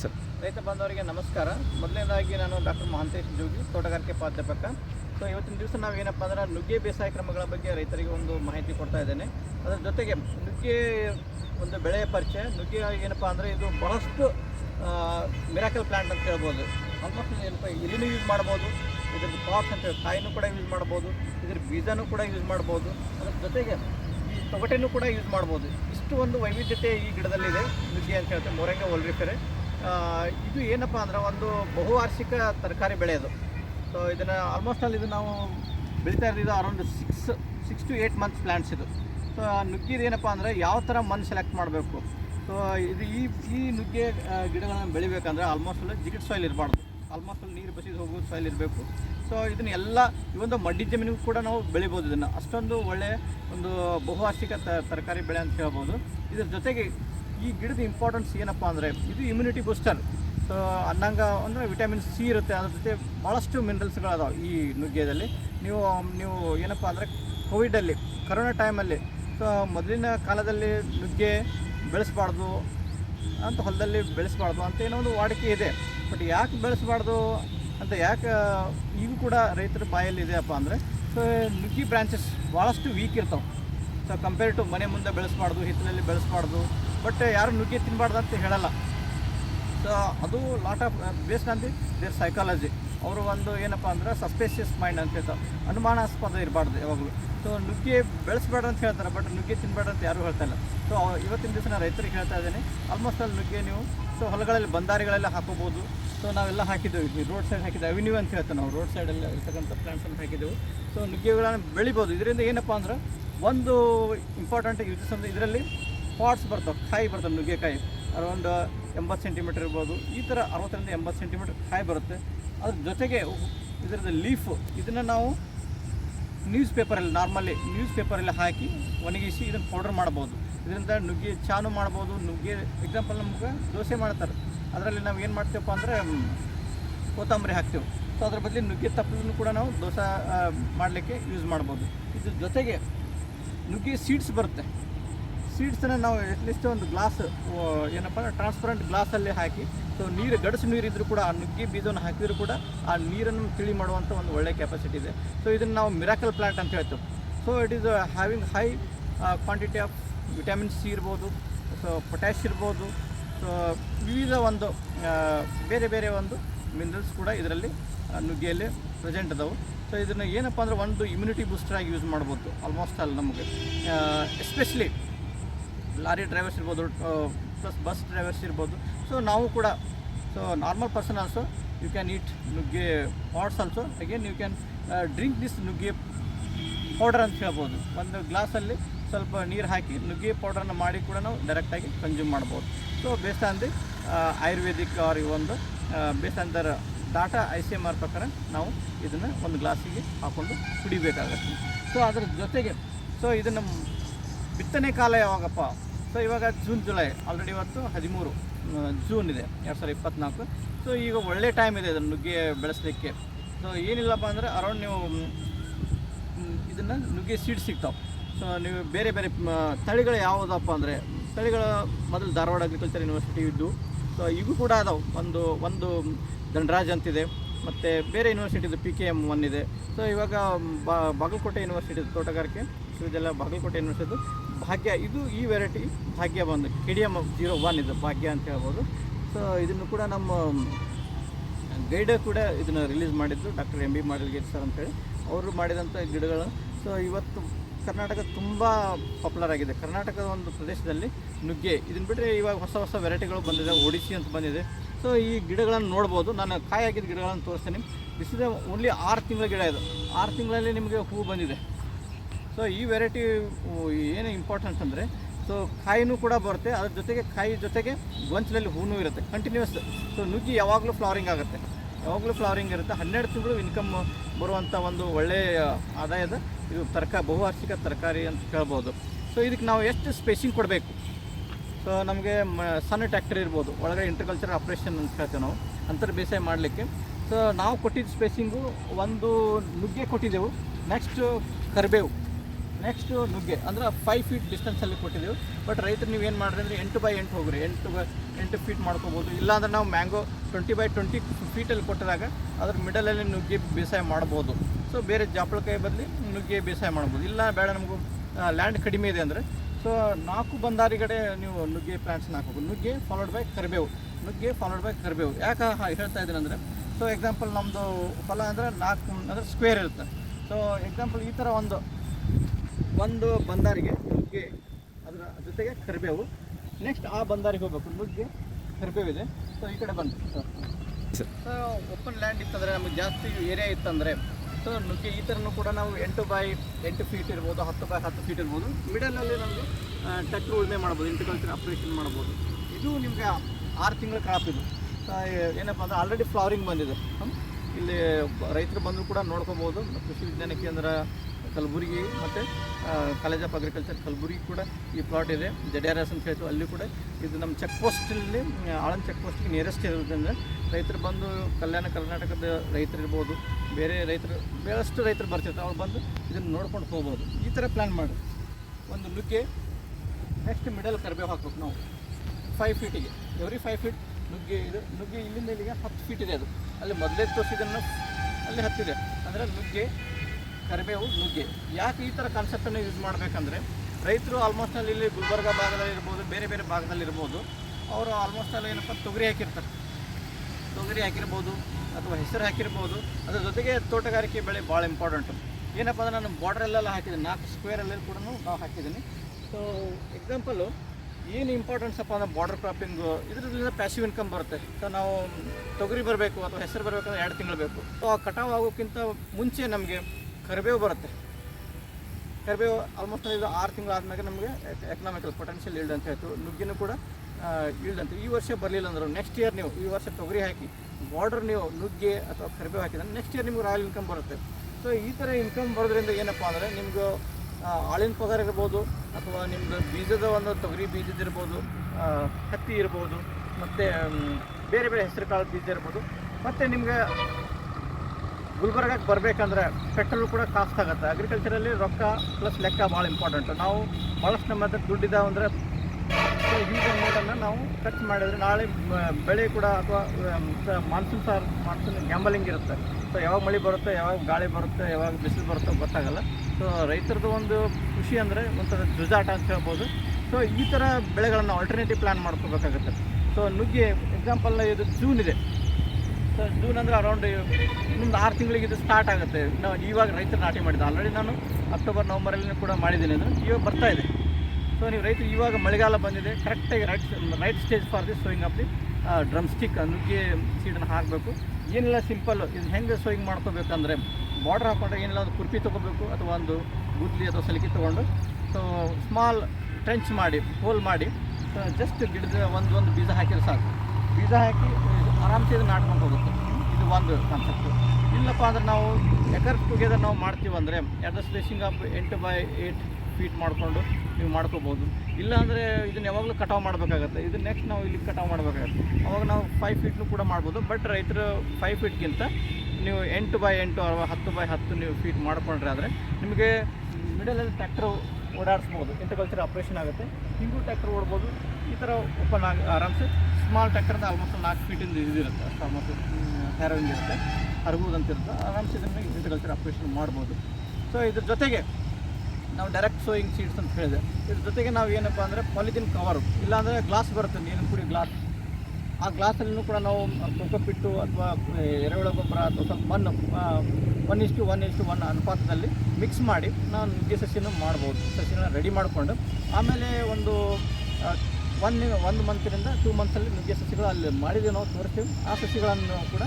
Sir. ರೈತ ಬಾಂಧವರಿಗೆ ನಮಸ್ಕಾರ. ಮೊದಲನೇದಾಗಿ ನಾನು ಡಾಕ್ಟರ್ ಮಹಾಂತೇಶ್ ಜೋಗಿ, ತೋಟಗಾರಿಕೆ ಪ್ರಾಧ್ಯಾಪಕ. ಸೊ ಇವತ್ತಿನ ದಿವಸ ನಾವು ಏನಪ್ಪ ಅಂದ್ರೆ ನುಗ್ಗೆ ಬೇಸಾಯ ಕ್ರಮಗಳ ಬಗ್ಗೆ ರೈತರಿಗೆ ಒಂದು ಮಾಹಿತಿ ಕೊಡ್ತಾ ಇದ್ದೇನೆ. ಅದರ ಜೊತೆಗೆ ನುಗ್ಗೆ ಒಂದು ಬೆಳೆಯ ಪರಿಚಯ. ನುಗ್ಗೆ ಏನಪ್ಪ ಅಂದರೆ ಇದು ಬಹಳಷ್ಟು ಮಿರಾಕಲ್ ಪ್ಲಾಂಟ್ ಅಂತ ಹೇಳ್ಬೋದು. ಆಲ್ಮೋಸ್ಟ್ ಏನಪ್ಪ ಇಲ್ಲಿನೂ ಯೂಸ್ ಮಾಡ್ಬೋದು. ಇದ್ರ ಪಾಟ್ಸ್ ಅಂತ ಹೇಳಿ ಕಾಯಿನೂ ಕೂಡ ಯೂಸ್ ಮಾಡ್ಬೋದು. ಇದ್ರ ಬೀಜನೂ ಕೂಡ ಯೂಸ್ ಮಾಡ್ಬೋದು. ಅದ್ರ ಜೊತೆಗೆ ಈ ತೊಗಟೆನೂ ಕೂಡ ಯೂಸ್ ಮಾಡ್ಬೋದು. ಇಷ್ಟು ಒಂದು ವೈವಿಧ್ಯತೆ ಈ ಗಿಡದಲ್ಲಿದೆ, ನುಗ್ಗೆ ಅಂತ ಹೇಳ್ತೇವೆ ಮೊರಂಗ ಒಲ್ರಿಫೆರೆ. ಇದು ಏನಪ್ಪ ಅಂದ್ರೆ ಒಂದು ಬಹುವಾರ್ಷಿಕ ತರಕಾರಿ ಬೆಳೆ ಅದು. ಸೊ ಇದನ್ನು ಆಲ್ಮೋಸ್ಟ್ ಅಲ್ಲಿ ಇದು ನಾವು ಬೆಳೀತಾ ಇರೋದು around six six to eight months plants ಇದು. ಸೊ ನುಗ್ಗಿದು ಏನಪ್ಪ ಅಂದರೆ ಯಾವ ಥರ ಮಣ್ಣು ಸೆಲೆಕ್ಟ್ ಮಾಡಬೇಕು? ಸೊ ಇದು ಈ ಈ ನುಗ್ಗೆ ಗಿಡಗಳನ್ನು ಬೆಳಿಬೇಕಂದ್ರೆ ಆಲ್ಮೋಸ್ಟ್ ಅಲ್ಲಿ ಜಿಗಿಟ್ ಸಾಯಿಲ್ ಇರಬಾರ್ದು. ಆಲ್ಮೋಸ್ಟ್ ಅಲ್ಲಿ ನೀರು ಬಸಿದು ಹೋಗೋ ಸಾಯಿಲ್ ಇರಬೇಕು. ಸೊ ಇದನ್ನ ಎಲ್ಲ, ಈ ಒಂದು ಮಡ್ಡಿ ಜಮೀನಿಗೂ ಕೂಡ ನಾವು ಬೆಳಿಬೋದು ಇದನ್ನು. ಅಷ್ಟೊಂದು ಒಳ್ಳೆಯ ಒಂದು ಬಹುವಾರ್ಷಿಕ ತರಕಾರಿ ಬೆಳೆ ಅಂತ ಹೇಳ್ಬೋದು. ಇದ್ರ ಜೊತೆಗೆ ಈ ಗಿಡದ ಇಂಪಾರ್ಟೆನ್ಸ್ ಏನಪ್ಪ ಅಂದರೆ ಇದು ಇಮ್ಯುನಿಟಿ ಬೂಸ್ಟರ್ ಸೊ ಅನ್ನಂಗ ಅಂದರೆ ವಿಟಮಿನ್ ಸಿ ಇರುತ್ತೆ, ಅದ್ರ ಜೊತೆ ಭಾಳಷ್ಟು ಮಿನರಲ್ಸ್ಗಳದಾವೆ ಈ ನುಗ್ಗೆದಲ್ಲಿ. ನೀವು ನೀವು ಏನಪ್ಪ ಅಂದರೆ ಕೋವಿಡಲ್ಲಿ ಕರೋನಾ ಟೈಮಲ್ಲಿ ಸೊ ಮೊದಲಿನ ಕಾಲದಲ್ಲಿ ನುಗ್ಗೆ ಬೆಳೆಸಬಾರ್ದು, ಅಂತ ಹೊಲದಲ್ಲಿ ಬೆಳೆಸಬಾರ್ದು ಅಂತ ಏನೋ ಒಂದು ವಾಡಿಕೆ ಇದೆ. ಬಟ್ ಯಾಕೆ ಬೆಳೆಸಬಾರ್ದು ಅಂತ ಯಾಕೆ ಈಗ ಕೂಡ ರೈತರ ಬಾಯಲ್ಲಿ ಇದೆಯಪ್ಪ ಅಂದರೆ ಸೊ ನುಗ್ಗಿ ಬ್ರಾಂಚಸ್ ಭಾಳಷ್ಟು ವೀಕ್ ಇರ್ತಾವೆ. ಸೊ ಕಂಪೇರ್ ಟು ಮನೆ ಮುಂದೆ ಬೆಳೆಸಬಾರ್ದು, ಹಿತ್ತಲಲ್ಲಿ ಬೆಳೆಸಬಾರ್ದು ಬಟ್ ಯಾರು ನುಗ್ಗೆ ತಿನ್ನಬಾರ್ದು ಅಂತ ಹೇಳಲ್ಲ. ಸೊ ಅದು lot of based on the there psychology ಅವರು ಒಂದು ಏನಪ್ಪ ಅಂದ್ರೆ ಸಸ್ಪೇಷಿಯಸ್ ಮೈಂಡ್ ಅಂತ ಹೇಳ್ತಾರೆ. ಅನುಮಾನಾಸ್ಪದ ಇರಬಾರ್ದು ಯಾವಾಗಲೂ. ಸೊ ನುಗ್ಗೆ ಬೆಳೆಸಬೇಡ ಅಂತ ಹೇಳ್ತಾರೆ ಬಟ್ ನುಗ್ಗೆ ತಿನ್ನಬೇಡ ಅಂತ ಯಾರೂ ಹೇಳ್ತಾ ಇಲ್ಲ. ಸೊ ಇವತ್ತಿನ ದಿವಸ ನಾನು ರೈತರಿಗೆ ಹೇಳ್ತಾ ಇದ್ದೀನಿ ಆಲ್ಮೋಸ್ಟ್ ಅಲ್ಲಿ ನುಗ್ಗೆ ನೀವು ಸೊ ಹೊಲಗಳಲ್ಲಿ ಬಂದಾರಿಗಳೆಲ್ಲ ಹಾಕೋಬೋದು. ಸೊ ನಾವೆಲ್ಲ ಹಾಕಿದ್ದೇವೆ ರೋಡ್ ಸೈಡ್ ಹಾಕಿದ್ದೆ ಅವಿನ್ಯೂ ಅಂತ ಹೇಳ್ತೇವೆ ನಾವು ರೋಡ್ ಸೈಡಲ್ಲಿ ಇರ್ತಕ್ಕಂಥ ಪ್ಲಾಂಟ್ಸನ್ನು ಹಾಕಿದ್ದೆವು. ಸೊ ನುಗ್ಗೆಗಳನ್ನು ಬೆಳಿಬೋದು. ಇದರಿಂದ ಏನಪ್ಪ ಅಂದ್ರೆ, ಒಂದು ಇಂಪಾರ್ಟೆಂಟ್ ಯೂಸಸ್ ಅಂದರೆ ಇದರಲ್ಲಿ ಪಾಟ್ಸ್ ಬರ್ತವೆ ಕಾಯಿ ಬರ್ತವೆ ನುಗ್ಗೆಕಾಯಿ. ಅರೌಂಡ್ ಎಂಬತ್ತು ಸೆಂಟಿಮೀಟರ್ ಇರ್ಬೋದು. ಈ ಥರ ಅರವತ್ತರಿಂದ ಎಂಬತ್ತು ಸೆಂಟಿಮೀಟರ್ ಕಾಯಿ ಬರುತ್ತೆ. ಅದ್ರ ಜೊತೆಗೆ ಇದರದ ಲೀಫು ಇದನ್ನು ನಾವು ನ್ಯೂಸ್ ಪೇಪರಲ್ಲಿ ನಾರ್ಮಲಿ ನ್ಯೂಸ್ ಪೇಪರಲ್ಲಿ ಹಾಕಿ ಒಣಗಿಸಿ ಇದನ್ನು ಪೌಡರ್ ಮಾಡ್ಬೋದು ಇದರಿಂದ ನುಗ್ಗೆ ಚಾನು ಮಾಡ್ಬೋದು ನುಗ್ಗೆ ಎಕ್ಸಾಂಪಲ್ ನಮ್ಗೆ ದೋಸೆ ಮಾಡ್ತಾರೆ. ಅದರಲ್ಲಿ ನಾವು ಏನು ಮಾಡ್ತೀವಪ್ಪ ಅಂದರೆ ಕೊತ್ತಂಬರಿ ಹಾಕ್ತೇವೆ. ಸೊ ಅದ್ರ ಬದಲು ನುಗ್ಗೆ ತಪ್ಪಲನ್ನು ಕೂಡ ನಾವು ದೋಸೆ ಮಾಡಲಿಕ್ಕೆ ಯೂಸ್ ಮಾಡ್ಬೋದು ಇದ್ರ ಜೊತೆಗೆ ನುಗ್ಗೆ ಸೀಡ್ಸ್ ಬರುತ್ತೆ. ಸೀಡ್ಸನ್ನು ನಾವು ಅಟ್ಲೀಸ್ಟ್ ಒಂದು ಗ್ಲಾಸ್ ಏನಪ್ಪ ಟ್ರಾನ್ಸ್ಪರೆಂಟ್ ಗ್ಲಾಸಲ್ಲಿ ಹಾಕಿ ಸೊ ನೀರು, ಗಡಸು ನೀರು ಇದ್ದರೂ ಕೂಡ, ಆ ನುಗ್ಗಿ ಬೀಜವನ್ನು ಹಾಕಿದರೂ ಕೂಡ, ಆ ನೀರನ್ನು ತಿಳಿ ಮಾಡುವಂಥ ಒಂದು ಒಳ್ಳೆಯ ಕೆಪಾಸಿಟಿ ಇದೆ. ಸೊ ಇದನ್ನು ನಾವು ಮಿರಾಕಲ್ ಪ್ಲಾಂಟ್ ಅಂತ ಹೇಳ್ತೇವೆ. So it is having high quantity of vitamin C ಇರ್ಬೋದು ಸೊ ಪೊಟ್ಯಾಶ್ ಇರ್ಬೋದು ಸೊ ವಿವಿಧ ಒಂದು ಬೇರೆ ಬೇರೆ ಒಂದು ಮಿನರಲ್ಸ್ ಕೂಡ ಇದರಲ್ಲಿ ನುಗ್ಗಿಯಲ್ಲಿ ಪ್ರೆಸೆಂಟ್ ಅದಾವೆ. ಸೊ ಇದನ್ನು ಏನಪ್ಪ ಅಂದರೆ ಒಂದು ಇಮ್ಯುನಿಟಿ ಬೂಸ್ಟರ್ ಆಗಿ ಯೂಸ್ ಮಾಡ್ಬೋದು ಆಲ್ಮೋಸ್ಟ್ ಅಲ್ಲಿ ನಮಗೆ. ಎಸ್ಪೆಷಲಿ ಲಾರಿ ಡ್ರೈವರ್ಸ್ ಇರ್ಬೋದು ಪ್ಲಸ್ ಬಸ್ ಡ್ರೈವರ್ಸ್ ಇರ್ಬೋದು. ಸೊ ನಾವು ಕೂಡ so normal person also you can eat ನುಗ್ಗೆ pods also again you can drink this ನುಗ್ಗೆ ಪೌಡರ್ ಅಂತ ಹೇಳ್ಬೋದು. ಒಂದು ಗ್ಲಾಸಲ್ಲಿ ಸ್ವಲ್ಪ ನೀರು ಹಾಕಿ ನುಗ್ಗೆ ಪೌಡರನ್ನು ಮಾಡಿ ಕೂಡ ನಾವು ಡೈರೆಕ್ಟಾಗಿ ಕನ್ಸ್ಯೂಮ್ ಮಾಡ್ಬೋದು. So based on the Ayurvedic ಅವ್ರ ಒಂದು based on their data I C M R ಪ್ರಕಾರ ನಾವು ಇದನ್ನು ಒಂದು ಗ್ಲಾಸಿಗೆ ಹಾಕ್ಕೊಂಡು ಕುಡಿಬೇಕಾಗತ್ತೆ. ಸೊ ಅದರ ಜೊತೆಗೆ ಸೊ ಇದನ್ನು ಬಿತ್ತನೆ ಕಾಲ ಯಾವಾಗಪ್ಪ? ಸೊ ಇವಾಗ ಜೂನ್ ಜುಲೈ ಆಲ್ರೆಡಿ ಇವತ್ತು ಹದಿಮೂರು ಜೂನ್ ಇದೆ, ಎರಡು ಸಾವಿರದ ಇಪ್ಪತ್ತ್ನಾಲ್ಕು ಸೊ ಈಗ ಒಳ್ಳೆ ಟೈಮ್ ಇದೆ ಇದನ್ನು ನುಗ್ಗೆ ಬೆಳೆಸಲಿಕ್ಕೆ. ಸೊ ಏನಿಲ್ಲಪ್ಪ ಅಂದರೆ ಅರೌಂಡ್ ನೀವು ಇದನ್ನು ನುಗ್ಗೆ ಸೀಡ್ ಸಿಗ್ತಾವೆ. ಸೊ ನೀವು ಬೇರೆ ಬೇರೆ ತಳಿಗಳು ಯಾವುದಪ್ಪ ಅಂದರೆ, ತಳಿಗಳ ಮೊದಲು ಧಾರವಾಡ ಅಗ್ರಿಕಲ್ಚರ್ ಯೂನಿವರ್ಸಿಟಿ ಇದ್ದು ಸೊ ಇವು ಕೂಡ ಅದಾವೆ. ಒಂದು ಒಂದು ಧನರಾಜ್ ಅಂತಿದೆ. ಮತ್ತು ಬೇರೆ ಯೂನಿವರ್ಸಿಟಿದು ಪಿ ಕೆ ಎಂ ಒನ್ ಇದೆ. ಸೊ ಇವಾಗ ಬಾಗಲಕೋಟೆ ಯೂನಿವರ್ಸಿಟಿ ತೋಟಗಾರಿಕೆ. ವಿಶ್ವವಿದ್ಯಾಲಯ ಬಾಗಲಕೋಟೆ ಯೂನಿವರ್ಸಿಟಿ ಭಾಗ್ಯ, ಇದು ಈ ವೆರೈಟಿ ಭಾಗ್ಯ ಬಂದು K D M zero one ಇದು ಭಾಗ್ಯ ಅಂತ ಹೇಳ್ಬೋದು. ಸೊ ಇದನ್ನು ಕೂಡ ನಮ್ಮ ಗೈಡ ಕೂಡ ಇದನ್ನು ರಿಲೀಸ್ ಮಾಡಿದ್ದು doctor M B Madalger sir ಅಂತೇಳಿ ಅವರು ಮಾಡಿದಂಥ ಗಿಡಗಳು. ಸೊ ಇವತ್ತು ಕರ್ನಾಟಕ ತುಂಬ ಪಾಪ್ಯುಲರ್ ಆಗಿದೆ. ಕರ್ನಾಟಕದ ಒಂದು ಪ್ರದೇಶದಲ್ಲಿ ನುಗ್ಗೆ ಇದನ್ನು ಬಿಟ್ಟರೆ ಇವಾಗ ಹೊಸ ಹೊಸ ವೆರೈಟಿಗಳು ಬಂದಿದೆ. ಒಡಿಸಿ ಅಂತ ಬಂದಿದೆ. ಸೊ ಈ ಗಿಡಗಳನ್ನು ನೋಡ್ಬೋದು. ನಾನು ಕಾಯಿ ಹಾಕಿದ ಗಿಡಗಳನ್ನು ತೋರಿಸ್ತೀನಿ. ಇಸ್ ಓನ್ಲಿ ಆರು ತಿಂಗಳ ಗಿಡ ಇದು. ಆರು ತಿಂಗಳಲ್ಲಿ ನಿಮಗೆ ಹೂ ಬಂದಿದೆ. ಸೊ ಈ ವೆರೈಟಿ ಏನು ಇಂಪಾರ್ಟೆಂಟ್ ಅಂದರೆ ಸೊ ಕಾಯಿನೂ ಕೂಡ ಬರುತ್ತೆ. ಅದ್ರ ಜೊತೆಗೆ ಕಾಯಿ ಜೊತೆಗೆ ಗೊಂಚಲಲ್ಲಿ ಹೂನು ಇರುತ್ತೆ ಕಂಟಿನ್ಯೂಸ್ ಸೊ ನುಗ್ಗಿ ಯಾವಾಗಲೂ ಫ್ಲವರಿಂಗ್ ಆಗುತ್ತೆ. ಯಾವಾಗಲೂ ಫ್ಲವರಿಂಗ್ ಇರುತ್ತೆ. ಹನ್ನೆರಡು ತಿಂಗಳು ಇನ್ಕಮ್ ಬರುವಂಥ ಒಂದು ಒಳ್ಳೆಯ ಆದಾಯದ ಇದು ತರಕಾರಿ ಬಹುವಾರ್ಷಿಕ ತರಕಾರಿ ಅಂತ ಹೇಳ್ಬೋದು. ಸೊ ಇದಕ್ಕೆ ನಾವು ಎಷ್ಟು ಸ್ಪೇಸಿಂಗ್ ಕೊಡಬೇಕು? ಸೊ ನಮಗೆ ಮ, ಸಣ್ಣ ಟ್ಯಾಕ್ಟರ್ ಇರ್ಬೋದು. ಒಳಗಡೆ ಇಂಟರ್ಕಲ್ಚರ್ ಆಪ್ರೇಷನ್ ಅಂತ ಹೇಳ್ತೇವೆ ನಾವು. ಅಂತರ್ ಬೇಸಾಯ ಮಾಡಲಿಕ್ಕೆ. ಸೊ ನಾವು ಕೊಟ್ಟಿದ್ದ ಸ್ಪೇಸಿಂಗು ಒಂದು ನುಗ್ಗೆ ಕೊಟ್ಟಿದ್ದೆವು. ನೆಕ್ಸ್ಟ್ ಕರಿಬೇವು. ನೆಕ್ಸ್ಟ್ ನುಗ್ಗೆ, ಅಂದ್ರೆ ಫೈವ್ ಫೀಟ್ ಡಿಸ್ಟೆನ್ಸಲ್ಲಿ ಕೊಟ್ಟಿದ್ದೀವಿ. ಬಟ್ ರೈತರು ನೀವು ಏನು ಮಾಡಿರಿ ಅಂದರೆ ಎಂಟು ಬೈ ಎಂಟು ಹೋಗ್ರಿ. ಎಂಟು ಎಂಟು ಫೀಟ್ ಮಾಡ್ಕೋಬೋದು. ಇಲ್ಲಾಂದ್ರೆ ನಾವು ಮ್ಯಾಂಗೋ ಟ್ವೆಂಟಿ ಬೈ ಟ್ವೆಂಟಿ ಫೀಟಲ್ಲಿ ಕೊಟ್ಟಿದಾಗ ಅದ್ರ ಮಿಡಲಲ್ಲಿ ನುಗ್ಗೆ ಬೇಸಾಯ ಮಾಡ್ಬೋದು. ಸೊ ಬೇರೆ ಜಾಪಳಕಾಯಿ ಬದಲಿ ನುಗ್ಗೆ ಬೇಸಾಯ ಮಾಡ್ಬೋದು. ಇಲ್ಲ ಬೇಡ ನಮಗೂ ಲ್ಯಾಂಡ್ ಕಡಿಮೆ ಇದೆ ಅಂದರೆ. ಸೊ ನಾಲ್ಕು ಬಂದಾರಿಗಡೆ ನೀವು ನುಗ್ಗೆ ಪ್ಲಾಂಟ್ಸ್ನ ಹಾಕಬೇಕು. ನುಗ್ಗೆ ಫಾಲೋಡ್ ಬೈ ಕರಿಬೇವು. ನುಗ್ಗೆ ಫಾಲೋಡ್ ಬೈ ಕರಿಬೇವು. ಯಾಕೆ ಹೇಳ್ತಾ ಇದ್ದೀನಿ ಅಂದರೆ ಸೊ ಎಕ್ಸಾಂಪಲ್ ನಮ್ಮದು ಫಲ ಅಂದರೆ ನಾಲ್ಕು, ಅಂದರೆ ಸ್ಕ್ವೇರ್ ಇರುತ್ತೆ. ಸೊ ಎಕ್ಸಾಂಪಲ್ ಈ ಥರ ಒಂದು ಒಂದು ಬಂದಾರಿಗೆ ನುಗ್ಗೆ ಅದರ ಜೊತೆಗೆ ಕರಿಬೇವು. ನೆಕ್ಸ್ಟ್ ಆ ಬಂದಾರಿಗೆ ಹೋಗ್ಬೇಕು. ನುಗ್ಗೆ, ಕರಿಬೇವು ಇದೆ. ಸೊ ಈ ಕಡೆ ಬಂದು ಸೊ ಓಪನ್ ಲ್ಯಾಂಡ್ ಇತ್ತಂದರೆ ನಮಗೆ ಜಾಸ್ತಿ ಏರಿಯಾ ಇತ್ತಂದರೆ ಸೊ ನುಗ್ಗೆ ಈ ಥರನೂ ಕೂಡ ನಾವು ಎಂಟು ಬೈ ಎಂಟು ಫೀಟ್ ಇರ್ಬೋದು, ಹತ್ತು ಬೈ ಹತ್ತು ಫೀಟ್ ಇರ್ಬೋದು. ಮಿಡಲಲ್ಲಿ ನಮಗೆ ಟಕ್ರು ಉಳಿಮೆ ಮಾಡ್ಬೋದು ಇಂಟಿಕಲ್ಚರ್ ಆಪ್ರೇಷನ್ ಮಾಡ್ಬೋದು. ಇದು ನಿಮಗೆ ಆರು ತಿಂಗಳ ಕ್ರಾಪ್ ಇದು. ಏನಪ್ಪ ಅಂದರೆ ಆಲ್ರೆಡಿ ಫ್ಲವರಿಂಗ್ ಬಂದಿದೆ. ಇಲ್ಲಿ ರೈತರು ಬಂದರೂ ಕೂಡ ನೋಡ್ಕೋಬೋದು. ಕೃಷಿ ವಿಜ್ಞಾನ ಕೇಂದ್ರ ಕಲಬುರಗಿ ಮತ್ತು ಕಾಲೇಜ್ ಆಫ್ ಅಗ್ರಿಕಲ್ಚರ್ ಕಲಬುರಗಿ ಕೂಡ ಈ ಪ್ಲಾಟ್ ಇದೆ. ಜಡಿಯಾರ್ ಅಂತ ಹೇಳ್ತೀವಿ, ಅಲ್ಲಿ ಕೂಡ ಇದು ನಮ್ಮ ಚೆಕ್ ಪೋಸ್ಟಲ್ಲಿ ಆಳಂದ್ ಚೆಕ್ ಪೋಸ್ಟ್ಗೆ ನಿಯರೆಸ್ಟ್ ಇರೋದ್ರಿಂದ ರೈತರು ಬಂದು ಕಲ್ಯಾಣ ಕರ್ನಾಟಕದ ರೈತರು ಇರ್ಬೋದು, ಬೇರೆ ರೈತರು, ಬೇಳಷ್ಟು ರೈತರು ಬರ್ತಿರ್ತಾರೆ. ಅವ್ರು ಬಂದು ಇದನ್ನು ನೋಡ್ಕೊಂಡು ಹೋಗ್ಬೋದು. ಈ ಥರ ಪ್ಲ್ಯಾನ್ ಮಾಡಿ. ಒಂದು ನುಗ್ಗೆ ನೆಕ್ಸ್ಟ್ ಮಿಡಲ್ ಕರಿಬೇವು ಹಾಕ್ಬೇಕು ನಾವು. ಫೈವ್ ಫೀಟಿಗೆ ಎವ್ರಿ ಫೈವ್ ಫೀಟ್ ನುಗ್ಗೆ ಇದು, ನುಗ್ಗೆ ಇಲ್ಲಿಂದ ಇಲ್ಲಿಗೆ ಹತ್ತು ಫೀಟ್ ಇದೆ ಅದು. ಅಲ್ಲಿ ಮೊದಲೇ ತೋರಿಸಿದ್ದನ್ನು ಅಲ್ಲಿ ಹತ್ತಿದೆ. ಅಂದರೆ ನುಗ್ಗೆ ಕರಿಬೇವು, ನುಗ್ಗೆ. ಯಾಕೆ ಈ ಥರ ಕಾನ್ಸೆಪ್ಟನ್ನು ಯೂಸ್ ಮಾಡಬೇಕಂದ್ರೆ, ರೈತರು ಆಲ್ಮೋಸ್ಟ್ ಅಲ್ಲಿ ಇಲ್ಲಿ ಗುಲ್ಬರ್ಗ ಭಾಗದಲ್ಲಿ ಇರ್ಬೋದು, ಬೇರೆ ಬೇರೆ ಭಾಗದಲ್ಲಿ ಇರ್ಬೋದು, ಅವರು ಆಲ್ಮೋಸ್ಟ್ ಅಲ್ಲಿ ಏನಪ್ಪ, ತೊಗರಿ ಹಾಕಿರ್ತಾರೆ. ತೊಗರಿ ಹಾಕಿರ್ಬೋದು, ಅಥವಾ ಹೆಸರು ಹಾಕಿರ್ಬೋದು, ಅದ್ರ ಜೊತೆಗೆ ತೋಟಗಾರಿಕೆ ಬೆಳೆ ಭಾಳ ಇಂಪಾರ್ಟೆಂಟು ಏನಪ್ಪ ಅಂದರೆ ನಾನು ಬಾರ್ಡ್ರಲ್ಲೆಲ್ಲ ಹಾಕಿದ್ದೀನಿ, ನಾಲ್ಕು ಸ್ಕ್ವೇರಲ್ಲಿ ಕೂಡ ನಾವು ಹಾಕಿದ್ದೀನಿ. ಸೊ ಎಕ್ಸಾಂಪಲು ಏನು ಇಂಪಾರ್ಟೆನ್ಸ್ ಅಪ್ಪ ಅಂದ್ರೆ ಬಾರ್ಡರ್ ಕ್ರಾಪಿಂಗು ಇದರಿಂದ ಪ್ಯಾಸಿವ್ ಇನ್ಕಮ್ ಬರುತ್ತೆ. ಸೊ ನಾವು ತೊಗರಿ ಬರಬೇಕು, ಅಥವಾ ಹೆಸರು ಬರಬೇಕಂದ್ರೆ ಎರಡು ತಿಂಗಳು ಬೇಕು. ಸೊ ಆ ಕಟಾವು ಆಗೋಕ್ಕಿಂತ ಮುಂಚೆ ನಮಗೆ ಕರಿಬೇವು ಬರುತ್ತೆ. ಕರಿಬೇವು ಆಲ್ಮೋಸ್ಟ್ ಇದು ಆರು ತಿಂಗಳು ಆದಮೇಲೆ ನಮಗೆ ಎಕನಾಮಿಕಲ್ ಪೊಟೆನ್ಷಿಯಲ್ ಇಲ್ಡ್ ಅಂತ ಹೇಳ್ತು ನುಗ್ಗಿನೂ ಕೂಡ ಇಲ್ಡ್ ಅಂತ. ಈ ವರ್ಷ ಬರಲಿಲ್ಲ ಅಂದ್ರೆ ನೆಕ್ಸ್ಟ್ ಇಯರ್ ನೀವು, ಈ ವರ್ಷ ತೊಗರಿ ಹಾಕಿ ಬಾರ್ಡರ್ ನೀವು ನುಗ್ಗೆ ಅಥವಾ ಕರಿಬೇವು ಹಾಕಿದ್ರೆ ನೆಕ್ಸ್ಟ್ ಇಯರ್ ನಿಮ್ಗೆ ರಾಯಲ್ ಇನ್ಕಮ್ ಬರುತ್ತೆ. ಸೊ ಈ ಥರ ಇನ್ಕಮ್ ಬರೋದ್ರಿಂದ ಏನಪ್ಪ ಅಂದರೆ, ನಿಮ್ಗೆ ಆಳಿನ ಪಗಾರ ಇರ್ಬೋದು, ಅಥವಾ ನಿಮ್ಮದು ಬೀಜದ ಒಂದು ತೊಗರಿ ಬೀಜದಿರ್ಬೋದು ಹತ್ತಿ ಇರ್ಬೋದು, ಮತ್ತು ಬೇರೆ ಬೇರೆ ಹೆಸರು ಕಾಳು ಬೀಜ ಇರ್ಬೋದು. ಮತ್ತು ನಿಮ್ಗೆ ಗುಲ್ಬರ್ಗಕ್ಕೆ ಬರಬೇಕಂದ್ರೆ ಪೆಟ್ರೋಲ್ ಕೂಡ ಕಾಸ್ಟ್ ಆಗುತ್ತೆ. ಅಗ್ರಿಕಲ್ಚರಲ್ಲಿ ರೊಕ್ಕ ಪ್ಲಸ್ ಲೆಕ್ಕ ಭಾಳ ಇಂಪಾರ್ಟೆಂಟ್ ನಾವು ಭಾಳಷ್ಟು ನಮ್ಮ ಹತ್ರ ದುಡ್ಡಿದ್ದಾವೆ ಅಂದರೆ ಈಗ ಅಮೌಂಟನ್ನು ನಾವು ಖರ್ಚು ಮಾಡಿದರೆ ನಾಳೆ ಬೆಳೆ ಕೂಡ ಅಥವಾ ಮಾನ್ಸೂನ್ ಸಾರ್ ಮಾನ್ಸೂನ್ ಗ್ಯಾಂಬಲಿಂಗ್ ಇರುತ್ತೆ. ಸೊ ಯಾವಾಗ ಮಳೆ ಬರುತ್ತೆ, ಯಾವಾಗ ಗಾಳಿ ಬರುತ್ತೆ, ಯಾವಾಗ ಬಿಸಿಲು ಬರುತ್ತೋ ಗೊತ್ತಾಗಲ್ಲ. ಸೊ ರೈತರದ್ದು ಒಂದು ಖುಷಿ ಅಂದರೆ ಒಂಥರ ಜುಜಾಟ ಅಂತ ಹೇಳ್ಬೋದು. ಸೊ ಈ ಥರ ಬೆಳೆಗಳನ್ನು ಆಲ್ಟರ್ನೇಟಿವ್ ಪ್ಲ್ಯಾನ್ ಮಾಡ್ಕೋಬೇಕಾಗುತ್ತೆ. ಸೊ ನುಗ್ಗೆ ಎಕ್ಸಾಂಪಲ್ ಇದು ಜೂನ್ ಇದೆ. ಜೂನ್ ಅಂದರೆ ಅರೌಂಡ್ ಇನ್ನೊಂದು ಆರು ತಿಂಗಳಿಗೆ ಇದು ಸ್ಟಾರ್ಟ್ ಆಗುತ್ತೆ. ನಾವು ಇವಾಗ ರೈತರು ನಾಟಿ ಮಾಡಿದ್ದು. ಆಲ್ರೆಡಿ ನಾನು ಅಕ್ಟೋಬರ್ ನವಂಬರಲ್ಲಿ ಕೂಡ ಮಾಡಿದ್ದೀನಿ. ಅಂದರೆ ಇವಾಗ ಬರ್ತಾ ಇದೆ. ಸೊ ನೀವು ರೈತರು ಇವಾಗ ಮಳೆಗಾಲ ಬಂದಿದೆ. ಕರೆಕ್ಟಾಗಿ right right stage for the sowing of the drumstick ನುಗ್ಗೆ ಸೀಡನ್ನು ಹಾಕಬೇಕು. ಏನಿಲ್ಲ ಸಿಂಪಲ್ ಇದು ಹೆಂಗೆ ಸೋಯಿಂಗ್ ಮಾಡ್ಕೋಬೇಕಂದ್ರೆ ಬಾರ್ಡ್ರ್ ಹಾಕೊಂಡ್ರೆ ಏನಿಲ್ಲ ಒಂದು ಕುರ್ಪಿ ತೊಗೋಬೇಕು ಅಥವಾ ಒಂದು ಗುದ್ಲಿ ಅಥವಾ ಸಲಿಕೆ ತೊಗೊಂಡು ಸೊ ಸ್ಮಾಲ್ ಟ್ರೆಂಚ್ ಮಾಡಿ ಹೋಲ್ ಮಾಡಿ ಜಸ್ಟ್ ಗಿಡದ ಒಂದು ಒಂದು ಬೀಜ ಹಾಕಿದ್ರೆ ಸಾಕು. ಬೀಜ ಹಾಕಿ ಆರಾಮ್ಸೆ ಇದು ನಾಟ್ಕೊಂಡು ಹೋಗುತ್ತೆ. ಇದು ಒಂದು ಕಾನ್ಸೆಪ್ಟು ಇಲ್ಲಪ್ಪ ಅಂದ್ರೆ ನಾವು ಎಕರ್ ಟುಗೆದರ್ ನಾವು ಮಾಡ್ತೀವಿ ಅಂದರೆ ಎರಡು ಸ್ಪೇಸಿಂಗ್ ಆಫ್ ಎಂಟು ಬೈ ಏಯ್ಟ್ ಫೀಟ್ ಮಾಡಿಕೊಂಡು ನೀವು ಮಾಡ್ಕೋಬೋದು. ಇಲ್ಲ ಅಂದರೆ ಇದನ್ನ ಯಾವಾಗಲೂ ಕಟಾವು ಮಾಡಬೇಕಾಗತ್ತೆ. ಇದು ನೆಕ್ಸ್ಟ್ ನಾವು ಇಲ್ಲಿ ಕಟಾವು ಮಾಡಬೇಕಾಗತ್ತೆ. ಅವಾಗ ನಾವು ಫೈವ್ ಫೀಟ್ನು ಕೂಡ ಮಾಡ್ಬೋದು. ಬಟ್ ರೈತರು ಫೈವ್ ಫೀಟ್ಗಿಂತ ನೀವು ಎಂಟು ಬೈ ಎಂಟು ಅಥವಾ ಹತ್ತು ಬೈ ಹತ್ತು ನೀವು ಫೀಟ್ ಮಾಡ್ಕೊಂಡ್ರೆ ಆದರೆ ನಿಮಗೆ ಮಿಡಲಲ್ಲಿ ಟ್ಯಾಕ್ಟ್ರು ಓಡಾಡಿಸ್ಬೋದು. ಇಂಟರ್ಕಲ್ಚರ್ ಆಪ್ರೇಷನ್ ಆಗುತ್ತೆ. ಹಿಂಗೂ ಟ್ಯಾಕ್ಟ್ರ್ ಓಡ್ಬೋದು. ಈ ಥರ ಓಪನ್ ಆಗಿ ಆರಾಮ್ಸೆ ಸ್ಮಾಲ್ ಟ್ರ್ಯಾಕ್ಟರ್ದು ಆಲ್ಮೋಸ್ಟ್ ನಾಲ್ಕು ಫೀಟಿಂದ ಇದಿರುತ್ತೆ ಅಷ್ಟು ಆಲ್ಮೋಸ್ಟ್ ಹ್ಯಾರೋಂಗ್ ಇರುತ್ತೆ. ಹರಗುವುದಂತ ಇರುತ್ತೆ ಆರಾಮ್ಸೆ ಇದನ್ನು ಇಂಟರ್ಕಲ್ಚರ್ ಆಪ್ರೇಷನ್ ಮಾಡ್ಬೋದು. ಸೊ ಇದ್ರ ಜೊತೆಗೆ ನಾವು ಡೈರೆಕ್ಟ್ ಸೋಯಿಂಗ್ ಸೀಡ್ಸ್ ಅಂತ ಹೇಳಿದೆ. ಇದ್ರ ಜೊತೆಗೆ ನಾವು ಏನಪ್ಪ ಅಂದರೆ ಪಾಲಿಥಿನ್ ಕವರು ಇಲ್ಲಾಂದರೆ ಗ್ಲಾಸ್ ಬರುತ್ತೆ, ನೀರಿನ ಕುಡಿ ಗ್ಲಾಸ್ ಆ ಗ್ಲಾಸಲ್ಲೂ ಕೂಡ ನಾವು ಕೊಕ್ಕಪ್ಪಿಟ್ಟು ಅಥವಾ ಎರೆಹುಳ ಗೊಬ್ಬರ ಅಥವಾ ಸ್ವಲ್ಪ ಮಣ್ಣು ಒನ್ ಇಷ್ಟು ಒನ್ ಇಷ್ಟು ಒನ್ ಅನುಪಾತದಲ್ಲಿ ಮಿಕ್ಸ್ ಮಾಡಿ ನಾವು ನುಗ್ಗೆ ಸಸಿನ ಮಾಡ್ಬೋದು. ಸಸಿನ ರೆಡಿ ಮಾಡಿಕೊಂಡು ಆಮೇಲೆ ಒಂದು ಒನ್ ಒಂದು ಮಂತಿನಿಂದ ಟೂ ಮಂತ್ಸಲ್ಲಿ ನುಗ್ಗೆ ಸಸಿಗಳು ಅಲ್ಲಿ ಮಾಡಿದ್ದೀವಿ ನಾವು ತೋರಿಸ್ತೀವಿ. ಆ ಸಸಿಗಳನ್ನು ಕೂಡ